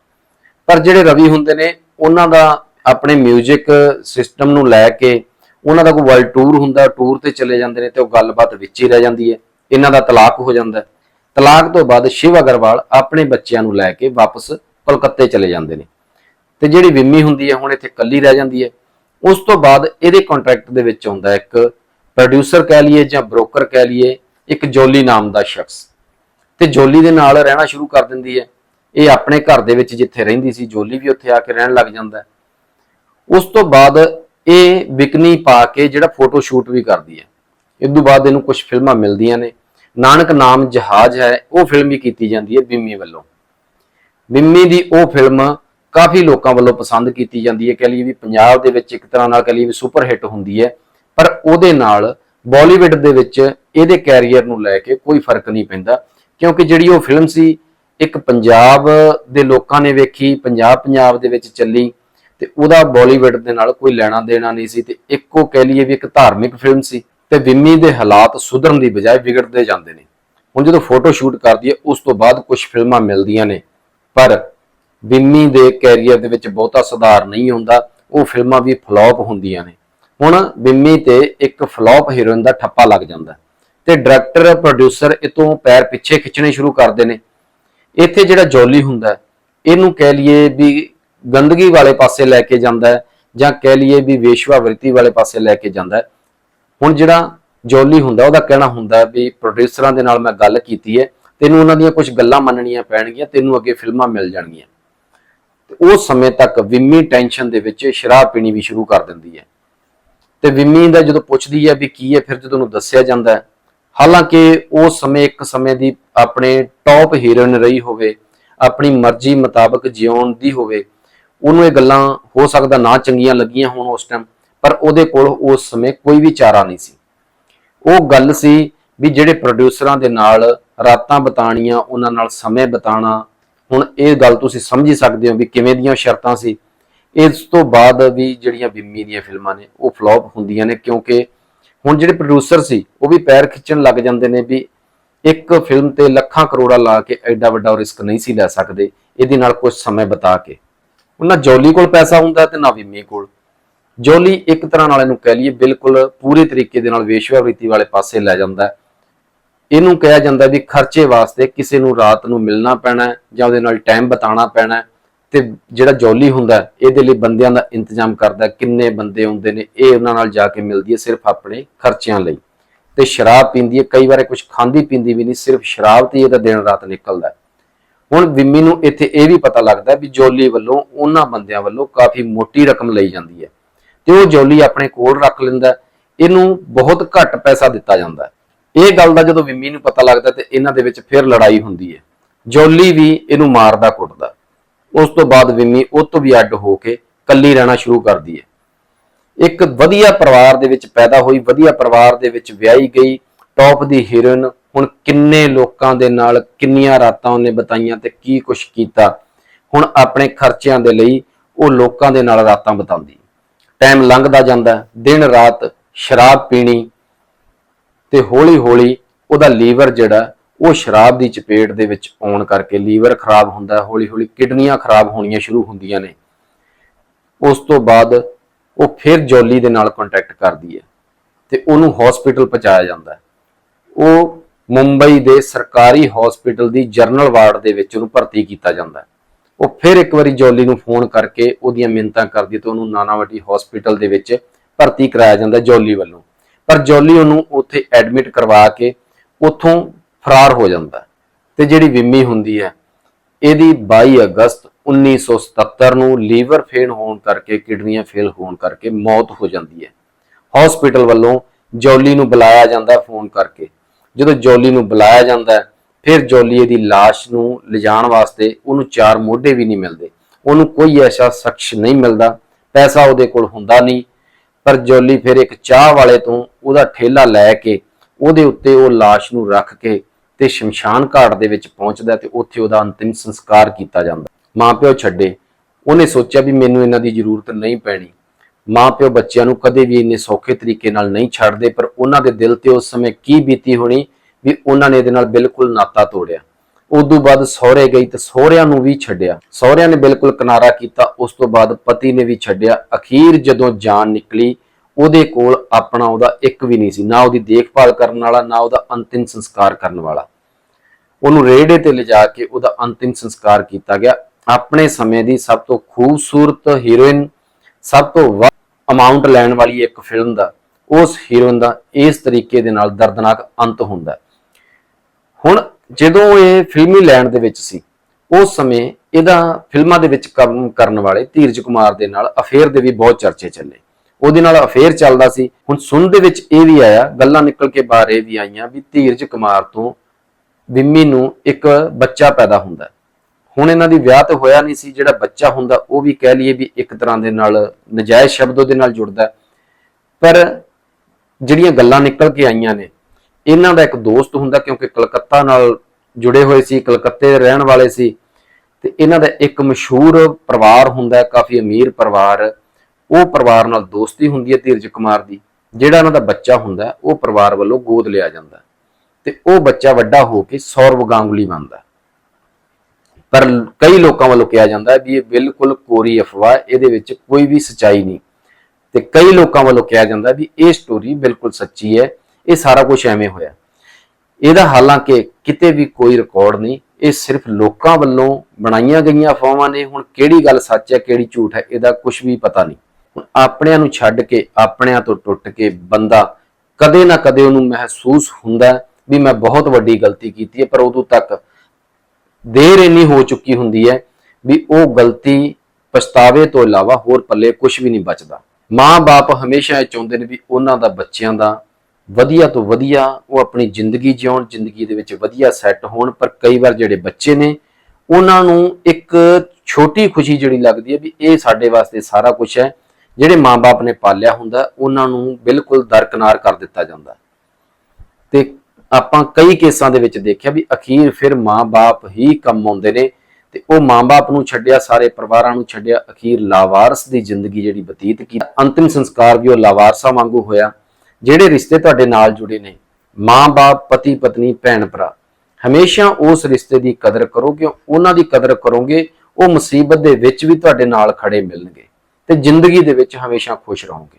ਪਰ ਜਿਹੜੇ ਰਵੀ ਹੁੰਦੇ ਨੇ ਉਹਨਾਂ ਦਾ ਆਪਣੇ 뮤직 ਸਿਸਟਮ ਨੂੰ ਲੈ ਕੇ ਉਹਨਾਂ ਦਾ ਕੋਈ ਵਰਲਡ ਟੂਰ ਹੁੰਦਾ ਟੂਰ ਤੇ ਚਲੇ ਜਾਂਦੇ ਨੇ ਤੇ ਉਹ ਗੱਲਬਾਤ ਵਿੱਚ ਹੀ ਰਹਿ ਜਾਂਦੀ ਹੈ। ਇਹਨਾਂ ਦਾ ਤਲਾਕ ਹੋ ਜਾਂਦਾ ਤਲਾਕ ਤੋਂ ਬਾਅਦ ਸ਼ਿਵ ਅਗਰਵਾਲ ਆਪਣੇ ਬੱਚਿਆਂ ਨੂੰ ਲੈ ਕੇ ਵਾਪਸ ਕਲਕੱਤੇ ਚਲੇ ਜਾਂਦੇ ਨੇ। ਤੇ ਜਿਹੜੀ ਵਿੰਮੀ ਹੁੰਦੀ ਹੈ, ਹੁਣ ਇੱਥੇ ਇਕੱਲੀ ਰਹਿ ਜਾਂਦੀ ਹੈ। ਉਸ ਤੋਂ ਬਾਅਦ ਇਹਦੇ ਕੰਟਰੈਕਟ ਦੇ ਵਿੱਚ ਆਉਂਦਾ ਇੱਕ ਪ੍ਰੋਡਿਊਸਰ ਕਹਿ ਲਈਏ ਜਾਂ ਬ੍ਰੋਕਰ ਕਹਿ ਲਈਏ, ਇੱਕ ਜੋਲੀ ਨਾਮ ਦਾ ਸ਼ਖਸ। ਤੇ ਜੋਲੀ ਦੇ ਨਾਲ ਰਹਿਣਾ ਸ਼ੁਰੂ ਕਰ ਦਿੰਦੀ ਹੈ। ਇਹ ਆਪਣੇ ਘਰ ਦੇ ਵਿੱਚ ਜਿੱਥੇ ਰਹਿੰਦੀ ਸੀ, ਜੋਲੀ ਵੀ ਉੱਥੇ ਆ ਕੇ ਰਹਿਣ ਲੱਗ ਜਾਂਦਾ ਉਸ ਤੋਂ ਬਾਅਦ ਇਹ ਬਿਕਨੀ ਪਾ ਕੇ ਜਿਹੜਾ ਫੋਟੋ ਸ਼ੂਟ ਵੀ ਕਰਦੀ ਹੈ। ਇਸ ਤੋਂ ਬਾਅਦ ਇਹਨੂੰ ਕੁਝ ਫਿਲਮਾਂ ਮਿਲਦੀਆਂ ਨੇ। ਨਾਨਕ ਨਾਮ ਜਹਾਜ਼ ਹੈ, ਉਹ ਫਿਲਮ ਵੀ ਕੀਤੀ ਜਾਂਦੀ ਹੈ ਬਿੰਮੀ ਵੱਲੋਂ। ਬਿੰਮੀ ਦੀ ਉਹ ਫਿਲਮ ਕਾਫੀ ਲੋਕਾਂ ਵੱਲੋਂ ਪਸੰਦ ਕੀਤੀ ਜਾਂਦੀ ਹੈ। ਕਹ ਲਈਏ ਵੀ ਪੰਜਾਬ ਦੇ ਵਿੱਚ ਇੱਕ ਤਰ੍ਹਾਂ ਨਾਲ ਕਹ ਲਈਏ ਵੀ ਸੁਪਰ ਹਿੱਟ ਹੁੰਦੀ ਹੈ। ਪਰ ਉਹਦੇ ਨਾਲ ਬਾਲੀਵੁੱਡ ਦੇ ਵਿੱਚ ਇਹਦੇ ਕੈਰੀਅਰ ਨੂੰ ਲੈ ਕੇ ਕੋਈ ਫ਼ਰਕ ਨਹੀਂ ਪੈਂਦਾ। ਕਿਉਂਕਿ ਜਿਹੜੀ ਉਹ ਫਿਲਮ ਸੀ, ਇੱਕ ਪੰਜਾਬ ਦੇ ਲੋਕਾਂ ਨੇ ਵੇਖੀ ਪੰਜਾਬ ਪੰਜਾਬ ਦੇ ਵਿੱਚ ਚੱਲੀ ਤੇ ਉਹਦਾ ਬਾਲੀਵੁੱਡ ਦੇ ਨਾਲ ਕੋਈ ਲੈਣਾ ਦੇਣਾ ਨਹੀਂ ਸੀ ਤੇ ਇੱਕੋ ਕਹਿ ਲਈਏ ਵੀ ਇੱਕ ਧਾਰਮਿਕ ਫਿਲਮ ਸੀ ਤੇ ਵਿੰਮੀ ਦੇ ਹਾਲਾਤ ਸੁਧਰਨ ਦੀ ਬਜਾਏ ਵਿਗੜਦੇ ਜਾਂਦੇ ਨੇ। ਹੁਣ ਜਦੋਂ ਫੋਟੋ ਸ਼ੂਟ ਕਰਦੀ ਹੈ, ਉਸ ਤੋਂ ਬਾਅਦ ਕੁਝ ਫਿਲਮਾਂ ਮਿਲਦੀਆਂ ਨੇ, ਪਰ ਵਿੰਮੀ ਦੇ ਕੈਰੀਅਰ ਦੇ ਵਿੱਚ ਬਹੁਤਾ ਸੁਧਾਰ ਨਹੀਂ ਹੁੰਦਾ, ਉਹ ਫਿਲਮਾਂ ਵੀ ਫਲॉप ਹੁੰਦੀਆਂ ਨੇ। ਹੁਣ ਵਿੰਮੀ ਤੇ ਇੱਕ ਫਲॉप ਹੀਰੋਇਨ ਦਾ ਠੱਪਾ ਲੱਗ ਜਾਂਦਾ ਹੈ ਤੇ ਡਾਇਰੈਕਟਰ ਪ੍ਰੋਡਿਊਸਰ ਇਤੋਂ ਪੈਰ ਪਿੱਛੇ ਖਿੱਚਣੇ ਸ਼ੁਰੂ ਕਰਦੇ ਨੇ। ਇੱਥੇ ਜਿਹੜਾ ਜੋਲੀ ਹੁੰਦਾ ਇਹਨੂੰ ਕਹਿ ਲਈਏ ਵੀ ਗੰਦਗੀ ਵਾਲੇ ਪਾਸੇ ਲੈ ਕੇ ਜਾਂਦਾ ਹੈ ਜਾਂ ਕਹਿ ਲਈਏ ਵੀ ਵੇਸ਼ਵਾਵਰਤੀ ਵਾਲੇ ਪਾਸੇ ਲੈ ਕੇ ਜਾਂਦਾ ਹੈ। ਹੁਣ ਜਿਹੜਾ ਜੋਲੀ ਹੁੰਦਾ, ਉਹਦਾ ਕਹਿਣਾ ਹੁੰਦਾ ਵੀ ਪ੍ਰੋਡਿਊਸਰਾਂ ਦੇ ਨਾਲ ਮੈਂ ਗੱਲ ਕੀਤੀ ਹੈ, ਤੈਨੂੰ ਉਹਨਾਂ ਦੀਆਂ ਕੁਝ ਗੱਲਾਂ ਮੰਨਣੀਆਂ ਪੈਣਗੀਆਂ, ਤੈਨੂੰ ਅੱਗੇ ਫਿਲਮਾਂ ਮਿਲ ਜਾਣਗੀਆਂ। ਤੇ ਉਸ ਸਮੇਂ ਤੱਕ ਵਿੰਮੀ ਟੈਨਸ਼ਨ ਦੇ ਵਿੱਚ ਸ਼ਰਾਬ ਪੀਣੀ ਵੀ ਸ਼ੁਰੂ ਕਰ ਦਿੰਦੀ ਹੈ। ਤੇ ਵਿੰਮੀ ਦਾ ਜਦੋਂ ਪੁੱਛਦੀ ਹੈ ਵੀ ਕੀ ਹੈ, ਫਿਰ ਜਦੋਂ ਉਹਨੂੰ ਦੱਸਿਆ ਜਾਂਦਾ ਹੈ। ਹਾਲਾਂਕਿ ਉਸ ਸਮੇਂ ਇੱਕ ਸਮੇਂ ਦੀ ਆਪਣੇ ਟੌਪ ਹੀਰੋਇਨ ਰਹੀ ਹੋਵੇ, ਆਪਣੀ ਮਰਜ਼ੀ ਮੁਤਾਬਕ ਜਿਉਣ ਦੀ ਹੋਵੇ ਉਹਨੂੰ ਇਹ ਗੱਲਾਂ ਹੋ ਸਕਦਾ ਨਾ ਚੰਗੀਆਂ ਲੱਗੀਆਂ ਹੋਣ ਉਸ ਟਾਈਮ ਪਰ ਉਹਦੇ ਕੋਲ ਉਸ ਸਮੇਂ ਕੋਈ ਵੀ ਚਾਰਾ ਨਹੀਂ ਸੀ। ਉਹ ਗੱਲ ਸੀ ਵੀ ਜਿਹੜੇ ਪ੍ਰੋਡਿਊਸਰਾਂ ਦੇ ਨਾਲ ਰਾਤਾਂ ਬਿਤਾਣੀਆਂ ਉਹਨਾਂ ਨਾਲ ਸਮੇਂ ਬਿਤਾਣਾ ਹੁਣ ਇਹ ਗੱਲ ਤੁਸੀਂ ਸਮਝ ਹੀ ਸਕਦੇ ਹੋ ਵੀ ਕਿਵੇਂ ਦੀਆਂ ਸ਼ਰਤਾਂ ਸੀ। ਇਸ ਤੋਂ ਬਾਅਦ ਵੀ ਜਿਹੜੀਆਂ ਬਿੰਮੀ ਦੀਆਂ ਫਿਲਮਾਂ ਨੇ, ਉਹ ਫਲॉप ਹੁੰਦੀਆਂ ਨੇ, ਕਿਉਂਕਿ ਹੁਣ ਜਿਹੜੇ ਪ੍ਰੋਡਿਊਸਰ ਸੀ, ਉਹ ਵੀ ਪੈਰ ਖਿੱਚਣ ਲੱਗ ਜਾਂਦੇ ਨੇ ਵੀ ਇੱਕ ਫਿਲਮ ਤੇ ਲੱਖਾਂ ਕਰੋੜਾਂ ਲਾ ਕੇ ਐਡਾ ਵੱਡਾ ਰਿਸਕ ਨਹੀਂ ਸੀ ਲੈ ਸਕਦੇ, ਇਹਦੇ ਨਾਲ ਕੁਝ ਸਮੇਂ ਬਿਤਾ ਕੇ। ਉਹਨਾਂ ਜੋਲੀ ਕੋਲ ਪੈਸਾ ਹੁੰਦਾ ਤੇ ਨਾ ਵਿਮੀ ਕੋਲ। ਜੋਲੀ ਇੱਕ ਤਰ੍ਹਾਂ ਨਾਲ ਇਹਨੂੰ ਕਹਿ ਲਈਏ, ਬਿਲਕੁਲ ਪੂਰੇ ਤਰੀਕੇ ਦੇ ਨਾਲ ਵੇਸ਼ਵਾਵ੍ਰਿਤੀ ਵਾਲੇ ਪਾਸੇ ਲੈ ਜਾਂਦਾ ਇਹਨੂੰ ਕਿਹਾ ਜਾਂਦਾ ਵੀ ਖਰਚੇ ਵਾਸਤੇ ਕਿਸੇ ਨੂੰ ਰਾਤ ਨੂੰ ਮਿਲਣਾ ਪੈਣਾ ਜਾਂ ਉਹਦੇ ਨਾਲ ਟਾਈਮ ਬਿਤਾਉਣਾ ਪੈਣਾ ਹੈ ਤੇ ਜਿਹੜਾ ਜੋਲੀ ਹੁੰਦਾ ਇਹਦੇ ਲਈ ਬੰਦਿਆਂ ਦਾ ਇੰਤਜ਼ਾਮ ਕਰਦਾ ਕਿੰਨੇ ਬੰਦੇ ਹੁੰਦੇ ਨੇ, ਇਹ ਉਹਨਾਂ ਨਾਲ ਜਾ ਕੇ ਮਿਲਦੀ ਹੈ ਸਿਰਫ ਆਪਣੇ ਖਰਚਿਆਂ ਲਈ। ਤੇ ਸ਼ਰਾਬ ਪੀਂਦੀ ਹੈ, ਕਈ ਵਾਰ ਕੁਝ ਖਾਂਦੀ ਪੀਂਦੀ ਵੀ ਨਹੀਂ, ਸਿਰਫ ਸ਼ਰਾਬ ਤੇ ਇਹਦਾ ਦਿਨ ਰਾਤ ਨਿਕਲਦਾ ਹੁਣ ਵਿੰਮੀ ਨੂੰ ਇੱਥੇ ਇਹ ਵੀ ਪਤਾ ਲੱਗਦਾ ਵੀ ਜੋਲੀ ਵੱਲੋਂ ਉਹਨਾਂ ਬੰਦਿਆਂ ਵੱਲੋਂ ਕਾਫੀ ਮੋਟੀ ਰਕਮ ਲਈ ਜਾਂਦੀ ਹੈ। ਤੇ ਉਹ ਜੋਲੀ ਆਪਣੇ ਕੋਲ ਰੱਖ ਲੈਂਦਾ, ਇਹਨੂੰ ਬਹੁਤ ਘੱਟ ਪੈਸਾ ਦਿੱਤਾ ਜਾਂਦਾ ਇਹ ਗੱਲ ਦਾ ਜਦੋਂ ਵਿੰਮੀ ਨੂੰ ਪਤਾ ਲੱਗਦਾ ਤੇ ਇਹਨਾਂ ਦੇ ਵਿੱਚ ਫਿਰ ਲੜਾਈ ਹੁੰਦੀ ਹੈ। ਜੋਲੀ ਵੀ ਇਹਨੂੰ ਮਾਰਦਾ ਕੁੱਟਦਾ। ਉਸ ਤੋਂ ਬਾਅਦ ਵਿੰਮੀ ਉਹ ਤੋਂ ਵੀ ਅੱਡ ਹੋ ਕੇ ਕੱਲੀ ਰਹਿਣਾ ਸ਼ੁਰੂ ਕਰਦੀ ਹੈ। ਇੱਕ ਵਧੀਆ ਪਰਿਵਾਰ ਦੇ ਵਿੱਚ ਪੈਦਾ ਹੋਈ, ਵਧੀਆ ਪਰਿਵਾਰ ਦੇ ਵਿੱਚ ਵਿਆਹੀ ਗਈ ਟੌਪ ਦੀ ਹੀਰੋਇਨ ਹੁਣ ਕਿੰਨੇ ਲੋਕਾਂ ਦੇ ਨਾਲ ਕਿੰਨੀਆਂ ਰਾਤਾਂ ਉਹਨੇ ਬਤਾਈਆਂ ਤੇ ਕੀ ਕੁਛ ਕੀਤਾ? ਹੁਣ ਆਪਣੇ ਖਰਚਿਆਂ ਦੇ ਲਈ ਉਹ ਲੋਕਾਂ ਦੇ ਨਾਲ ਰਾਤਾਂ ਬਤਾਉਂਦੀ। ਟਾਈਮ ਲੰਘਦਾ ਜਾਂਦਾ, ਦਿਨ ਰਾਤ ਸ਼ਰਾਬ ਪੀਣੀ ਤੇ ਹੌਲੀ-ਹੌਲੀ ਉਹਦਾ ਲੀਵਰ ਜਿਹੜਾ, ਉਹ ਸ਼ਰਾਬ ਦੀ ਚਪੇਟ ਦੇ ਵਿੱਚ ਆਉਣ ਕਰਕੇ ਲੀਵਰ ਖਰਾਬ ਹੁੰਦਾ, ਹੌਲੀ-ਹੌਲੀ ਕਿਡਨੀਆਂ ਖਰਾਬ ਹੋਣੀਆਂ ਸ਼ੁਰੂ ਹੁੰਦੀਆਂ ਨੇ। ਉਸ ਤੋਂ ਬਾਅਦ ਉਹ ਫਿਰ ਜੋਲੀ ਦੇ ਨਾਲ ਕੰਟੈਕਟ ਕਰਦੀ ਹੈ ਤੇ ਉਹਨੂੰ ਹਸਪੀਟਲ ਪਹੁੰਚਾਇਆ ਜਾਂਦਾ ਹੈ। ਉਹ ਮੁੰਬਈ ਦੇ ਸਰਕਾਰੀ ਹਸਪੀਟਲ ਦੀ ਜਰਨਲ ਵਾਰਡ ਦੇ ਵਿੱਚ ਉਹਨੂੰ ਭਰਤੀ ਕੀਤਾ ਜਾਂਦਾ ਉਹ ਫਿਰ ਇੱਕ ਵਾਰੀ ਜੋਲੀ ਨੂੰ ਫੋਨ ਕਰਕੇ ਉਹਦੀਆਂ ਮਿੰਨਤਾਂ ਕਰਦੀ ਹੈ ਤੇ ਉਹਨੂੰ ਨਾਨਾਵਟੀ ਹਸਪੀਟਲ ਦੇ ਵਿੱਚ ਭਰਤੀ ਕਰਾਇਆ ਜਾਂਦਾ ਜੋਲੀ ਵੱਲੋਂ। ਪਰ ਜੋਲੀ ਉਹਨੂੰ ਉੱਥੇ ਐਡਮਿਟ ਕਰਵਾ ਕੇ ਉੱਥੋਂ ਫਰਾਰ ਹੋ ਜਾਂਦਾ ਹੈ। ਤੇ ਜਿਹੜੀ ਵਿੰਮੀ ਹੁੰਦੀ ਹੈ, ਇਹਦੀ 22 ਅਗਸਤ 1977 ਨੂੰ ਲੀਵਰ ਫੇਲ ਹੋਣ ਕਰਕੇ, ਕਿਡਨੀਆਂ ਫੇਲ ਹੋਣ ਕਰਕੇ ਮੌਤ ਹੋ ਜਾਂਦੀ ਹੈ। ਹਸਪੀਟਲ ਵੱਲੋਂ ਜੋਲੀ ਨੂੰ ਬੁਲਾਇਆ ਜਾਂਦਾ ਫੋਨ ਕਰਕੇ। ਜਦੋਂ ਜੋਲੀ ਨੂੰ ਬੁਲਾਇਆ ਜਾਂਦਾ ਫਿਰ ਜੋਲੀ ਦੀ ਲਾਸ਼ ਨੂੰ ਲਿਜਾਣ ਵਾਸਤੇ ਉਹਨੂੰ ਚਾਰ ਮੋਢੇ ਵੀ ਨਹੀਂ ਮਿਲਦੇ। ਉਹਨੂੰ ਕੋਈ ਐਸਾ ਸ਼ਖਸ ਨਹੀਂ ਮਿਲਦਾ, ਪੈਸਾ ਉਹਦੇ ਕੋਲ ਹੁੰਦਾ ਨਹੀਂ। ਪਰ ਜੋਲੀ ਫਿਰ ਇੱਕ ਚਾਹ ਵਾਲੇ ਤੋਂ ਉਹਦਾ ਠੇਲਾ ਲੈ ਕੇ ਉਹਦੇ ਉੱਤੇ ਉਹ ਲਾਸ਼ ਨੂੰ ਰੱਖ ਕੇ ਤੇ ਸ਼ਮਸ਼ਾਨ ਘਾਟ ਦੇ ਵਿੱਚ ਪਹੁੰਚਦਾ ਤੇ ਉੱਥੇ ਉਹਦਾ ਅੰਤਿਮ ਸੰਸਕਾਰ ਕੀਤਾ ਜਾਂਦਾ। ਮਾਪਿਓ ਛੱਡੇ, ਉਹਨੇ ਸੋਚਿਆ ਵੀ ਮੈਨੂੰ ਇਹਨਾਂ ਦੀ ਜ਼ਰੂਰਤ ਨਹੀਂ ਪੈਣੀ। ਮਾਪਿਓ ਬੱਚਿਆਂ ਨੂੰ ਕਦੇ ਵੀ ਇੰਨੇ ਸੌਖੇ ਤਰੀਕੇ ਨਾਲ ਨਹੀਂ ਛੱਡਦੇ, ਪਰ ਉਹਨਾਂ ਦੇ ਦਿਲ ਤੇ ਉਸ ਸਮੇਂ ਕੀ ਬੀਤੀ ਹੋਣੀ ਵੀ ਉਹਨਾਂ ਨੇ ਇਹਦੇ ਨਾਲ ਬਿਲਕੁਲ ਨਾਤਾ ਤੋੜਿਆ। ਉਦੋਂ ਬਾਅਦ ਸਹੁਰੇ ਗਈ ਤੇ ਸਹੁਰਿਆਂ ਨੂੰ ਵੀ ਛੱਡਿਆ। ਸਹੁਰਿਆਂ ਨੇ ਬਿਲਕੁਲ ਕਿਨਾਰਾ ਕੀਤਾ, ਉਸ ਤੋਂ ਬਾਅਦ ਪਤੀ ਨੇ ਵੀ ਛੱਡਿਆ। ਅਖੀਰ ਜਦੋਂ ਜਾਨ ਨਿਕਲੀ, ਉਹਦੇ ਕੋਲ ਆਪਣਾ ਉਹਦਾ ਇੱਕ ਵੀ ਨਹੀਂ ਸੀ, ਨਾ ਉਹਦੀ ਦੇਖਭਾਲ ਕਰਨ ਵਾਲਾ, ਨਾ ਉਹਦਾ ਅੰਤਿਮ ਸੰਸਕਾਰ ਕਰਨ ਵਾਲਾ। ਉਹਨੂੰ ਰੇੜੇ ਤੇ ਲਿਜਾ ਕੇ ਉਹਦਾ ਅੰਤਿਮ ਸੰਸਕਾਰ ਕੀਤਾ ਗਿਆ। ਆਪਣੇ ਸਮੇਂ ਦੀ ਸਭ ਤੋਂ ਖੂਬਸੂਰਤ ਹੀਰੋਇਨ, ਸਭ ਤੋਂ ਵੱਧ ਅਮਾਉਂਟ ਲੈਣ ਵਾਲੀ ਇੱਕ ਫਿਲਮ ਦਾ, ਉਸ ਹੀਰੋਇਨ ਦਾ ਇਸ ਤਰੀਕੇ ਦੇ ਨਾਲ ਦਰਦਨਾਕ ਅੰਤ ਹੁੰਦਾ ਹੁਣ ਜਦੋਂ ਇਹ ਫਿਲਮੀ ਲੈਂਡ ਦੇ ਵਿੱਚ ਸੀ, ਉਸ ਸਮੇਂ ਇਹਦਾ ਫਿਲਮਾਂ ਦੇ ਵਿੱਚ ਕੰਮ ਕਰਨ ਵਾਲੇ ਧੀਰਜ ਕੁਮਾਰ ਦੇ ਨਾਲ ਅਫੇਅਰ ਦੇ ਵੀ ਬਹੁਤ ਚਰਚੇ ਚੱਲੇ। ਉਹਦੇ ਨਾਲ ਅਫੇਅਰ ਚੱਲਦਾ ਸੀ। ਹੁਣ ਸੁਣ ਦੇ ਵਿੱਚ ਇਹ ਵੀ ਆਇਆ, ਗੱਲਾਂ ਨਿਕਲ ਕੇ ਬਾਹਰ ਇਹ ਵੀ ਆਈਆਂ ਵੀ ਧੀਰਜ ਕੁਮਾਰ ਤੋਂ ਵਿੰਮੀ ਨੂੰ ਇੱਕ ਬੱਚਾ ਪੈਦਾ ਹੁੰਦਾ ਹੁਣ ਇਹਨਾਂ ਦੀ ਵਿਆਹ ਤੇ ਹੋਇਆ ਨਹੀਂ ਸੀ, ਜਿਹੜਾ ਬੱਚਾ ਹੁੰਦਾ, ਉਹ ਵੀ ਕਹਿ ਲਈਏ ਵੀ ਇੱਕ ਤਰ੍ਹਾਂ ਦੇ ਨਾਲ ਨਜਾਇਜ਼ ਸ਼ਬਦ ਉਹਦੇ ਨਾਲ ਜੁੜਦਾ ਪਰ ਜਿਹੜੀਆਂ ਗੱਲਾਂ ਨਿਕਲ ਕੇ ਆਈਆਂ ਨੇ, ਇਹਨਾਂ ਦਾ ਇੱਕ ਦੋਸਤ ਹੁੰਦਾ, ਕਿਉਂਕਿ ਕਲਕੱਤਾ ਨਾਲ ਜੁੜੇ ਹੋਏ ਸੀ, ਕਲਕੱਤੇ ਦੇ ਰਹਿਣ ਵਾਲੇ ਸੀ, ਤੇ ਇਹਨਾਂ ਦਾ ਇੱਕ ਮਸ਼ਹੂਰ ਪਰਿਵਾਰ ਹੁੰਦਾ ਕਾਫੀ ਅਮੀਰ ਪਰਿਵਾਰ, ਉਹ ਪਰਿਵਾਰ ਨਾਲ ਦੋਸਤੀ ਹੁੰਦੀ ਹੈ ਧੀਰਜ ਕੁਮਾਰ ਦੀ, ਜਿਹੜਾ ਉਹਨਾਂ ਦਾ ਬੱਚਾ ਹੁੰਦਾ, ਉਹ ਪਰਿਵਾਰ ਵੱਲੋਂ ਗੋਦ ਲਿਆ ਜਾਂਦਾ ਹੈ। ਤੇ ਉਹ ਬੱਚਾ ਵੱਡਾ ਹੋ ਕੇ ਸੌਰਵ ਗਾਂਗੁਲੀ ਬਣਦਾ ਪਰ ਕਈ ਲੋਕਾਂ ਵੱਲੋਂ ਕਿਹਾ ਜਾਂਦਾ ਹੈ ਵੀ ਇਹ ਬਿਲਕੁਲ ਕੋਰੀ ਅਫਵਾਹ ਇਹਦੇ ਵਿੱਚ ਕੋਈ ਵੀ ਸਚਾਈ ਨਹੀਂ। ਤੇ ਕਈ ਲੋਕਾਂ ਵੱਲੋਂ ਕਿਹਾ ਜਾਂਦਾ ਵੀ ਇਹ ਸਟੋਰੀ ਬਿਲਕੁਲ ਸੱਚੀ ਹੈ, ਇਹ ਸਾਰਾ ਕੁਝ ਐਵੇਂ ਹੋਇਆ। ਇਹਦਾ ਹਾਲਾਂਕਿ ਕਿਤੇ ਵੀ ਕੋਈ ਰਿਕਾਰਡ ਨਹੀਂ, ਇਹ ਸਿਰਫ ਲੋਕਾਂ ਵੱਲੋਂ ਬਣਾਈਆਂ ਗਈਆਂ ਅਫਵਾਹਾਂ ਨੇ। ਹੁਣ ਕਿਹੜੀ ਗੱਲ ਸੱਚ ਹੈ, ਕਿਹੜੀ ਝੂਠ ਹੈ, ਇਹਦਾ ਕੁਝ ਵੀ ਪਤਾ ਨਹੀਂ। ਹੁਣ ਆਪਣਿਆਂ ਨੂੰ ਛੱਡ ਕੇ, ਆਪਣਿਆਂ ਤੋਂ ਟੁੱਟ ਕੇ ਬੰਦਾ ਕਦੇ ਨਾ ਕਦੇ ਉਹਨੂੰ ਮਹਿਸੂਸ ਹੁੰਦਾ ਵੀ ਮੈਂ ਬਹੁਤ ਵੱਡੀ ਗਲਤੀ ਕੀਤੀ ਹੈ, ਪਰ ਉਦੋਂ ਤੱਕ ਦੇਰ ਇੰਨੀ ਹੋ ਚੁੱਕੀ ਹੁੰਦੀ ਹੈ ਵੀ ਉਹ ਗਲਤੀ ਪਛਤਾਵੇ ਤੋਂ ਇਲਾਵਾ ਹੋਰ ਪੱਲੇ ਕੁਝ ਵੀ ਨਹੀਂ ਬਚਦਾ। ਮਾਂ-ਬਾਪ ਹਮੇਸ਼ਾ ਇਹ ਚਾਹੁੰਦੇ ਨੇ ਵੀ ਉਹਨਾਂ ਦਾ ਬੱਚਿਆਂ ਦਾ ਵਧੀਆ ਤੋਂ ਵਧੀਆ ਉਹ ਆਪਣੀ ਜ਼ਿੰਦਗੀ ਜਿਉਣ, ਜ਼ਿੰਦਗੀ ਦੇ ਵਿੱਚ ਵਧੀਆ ਸੈੱਟ ਹੋਣ, ਪਰ ਕਈ ਵਾਰ ਜਿਹੜੇ ਬੱਚੇ ਨੇ ਉਹਨਾਂ ਨੂੰ ਇੱਕ ਛੋਟੀ ਖੁਸ਼ੀ ਜਿਹੜੀ ਲੱਗਦੀ ਹੈ ਵੀ ਇਹ ਸਾਡੇ ਵਾਸਤੇ ਸਾਰਾ ਕੁਝ ਹੈ। ਜਿਹੜੇ ਮਾਂ-ਬਾਪ ਨੇ ਪਾਲਿਆ ਹੁੰਦਾ, ਉਹਨਾਂ ਨੂੰ ਬਿਲਕੁਲ ਦਰਕਨਾਰ ਕਰ ਦਿੱਤਾ ਜਾਂਦਾ। ਤੇ ਆਪਾਂ ਕਈ ਕੇਸਾਂ ਦੇ ਵਿੱਚ ਦੇਖਿਆ ਵੀ ਅਖੀਰ ਫਿਰ ਮਾਂ-ਬਾਪ ਹੀ ਕੰਮ ਆਉਂਦੇ ਨੇ ਤੇ ਉਹ ਮਾਂ-ਬਾਪ ਨੂੰ ਛੱਡਿਆ, ਸਾਰੇ ਪਰਿਵਾਰਾਂ ਨੂੰ ਛੱਡਿਆ, ਅਖੀਰ ਲਾਵਾਰਸ ਦੀ ਜ਼ਿੰਦਗੀ ਜਿਹੜੀ ਬਤੀਤ ਕੀਤੀ ਅੰਤਿਮ ਸੰਸਕਾਰ ਵੀ ਉਹ ਲਾਵਾਰਸਾਂ ਵਾਂਗੂ ਹੋਇਆ। ਜਿਹੜੇ ਰਿਸ਼ਤੇ ਤੁਹਾਡੇ ਨਾਲ ਜੁੜੇ ਨੇ, ਮਾਂ-ਬਾਪ, ਪਤੀ, ਪਤਨੀ ਭੈਣ ਭਰਾ ਹਮੇਸ਼ਾ ਉਸ ਰਿਸ਼ਤੇ ਦੀ ਕਦਰ ਕਰੋਗੇ ਉਹਨਾਂ ਦੀ ਕਦਰ ਕਰੋਗੇ, ਉਹ ਮੁਸੀਬਤ ਦੇ ਵਿੱਚ ਵੀ ਤੁਹਾਡੇ ਨਾਲ ਖੜੇ ਮਿਲਣਗੇ ਤੇ ਜ਼ਿੰਦਗੀ ਦੇ ਵਿੱਚ ਹਮੇਸ਼ਾ ਖੁਸ਼ ਰਹੋਗੇ।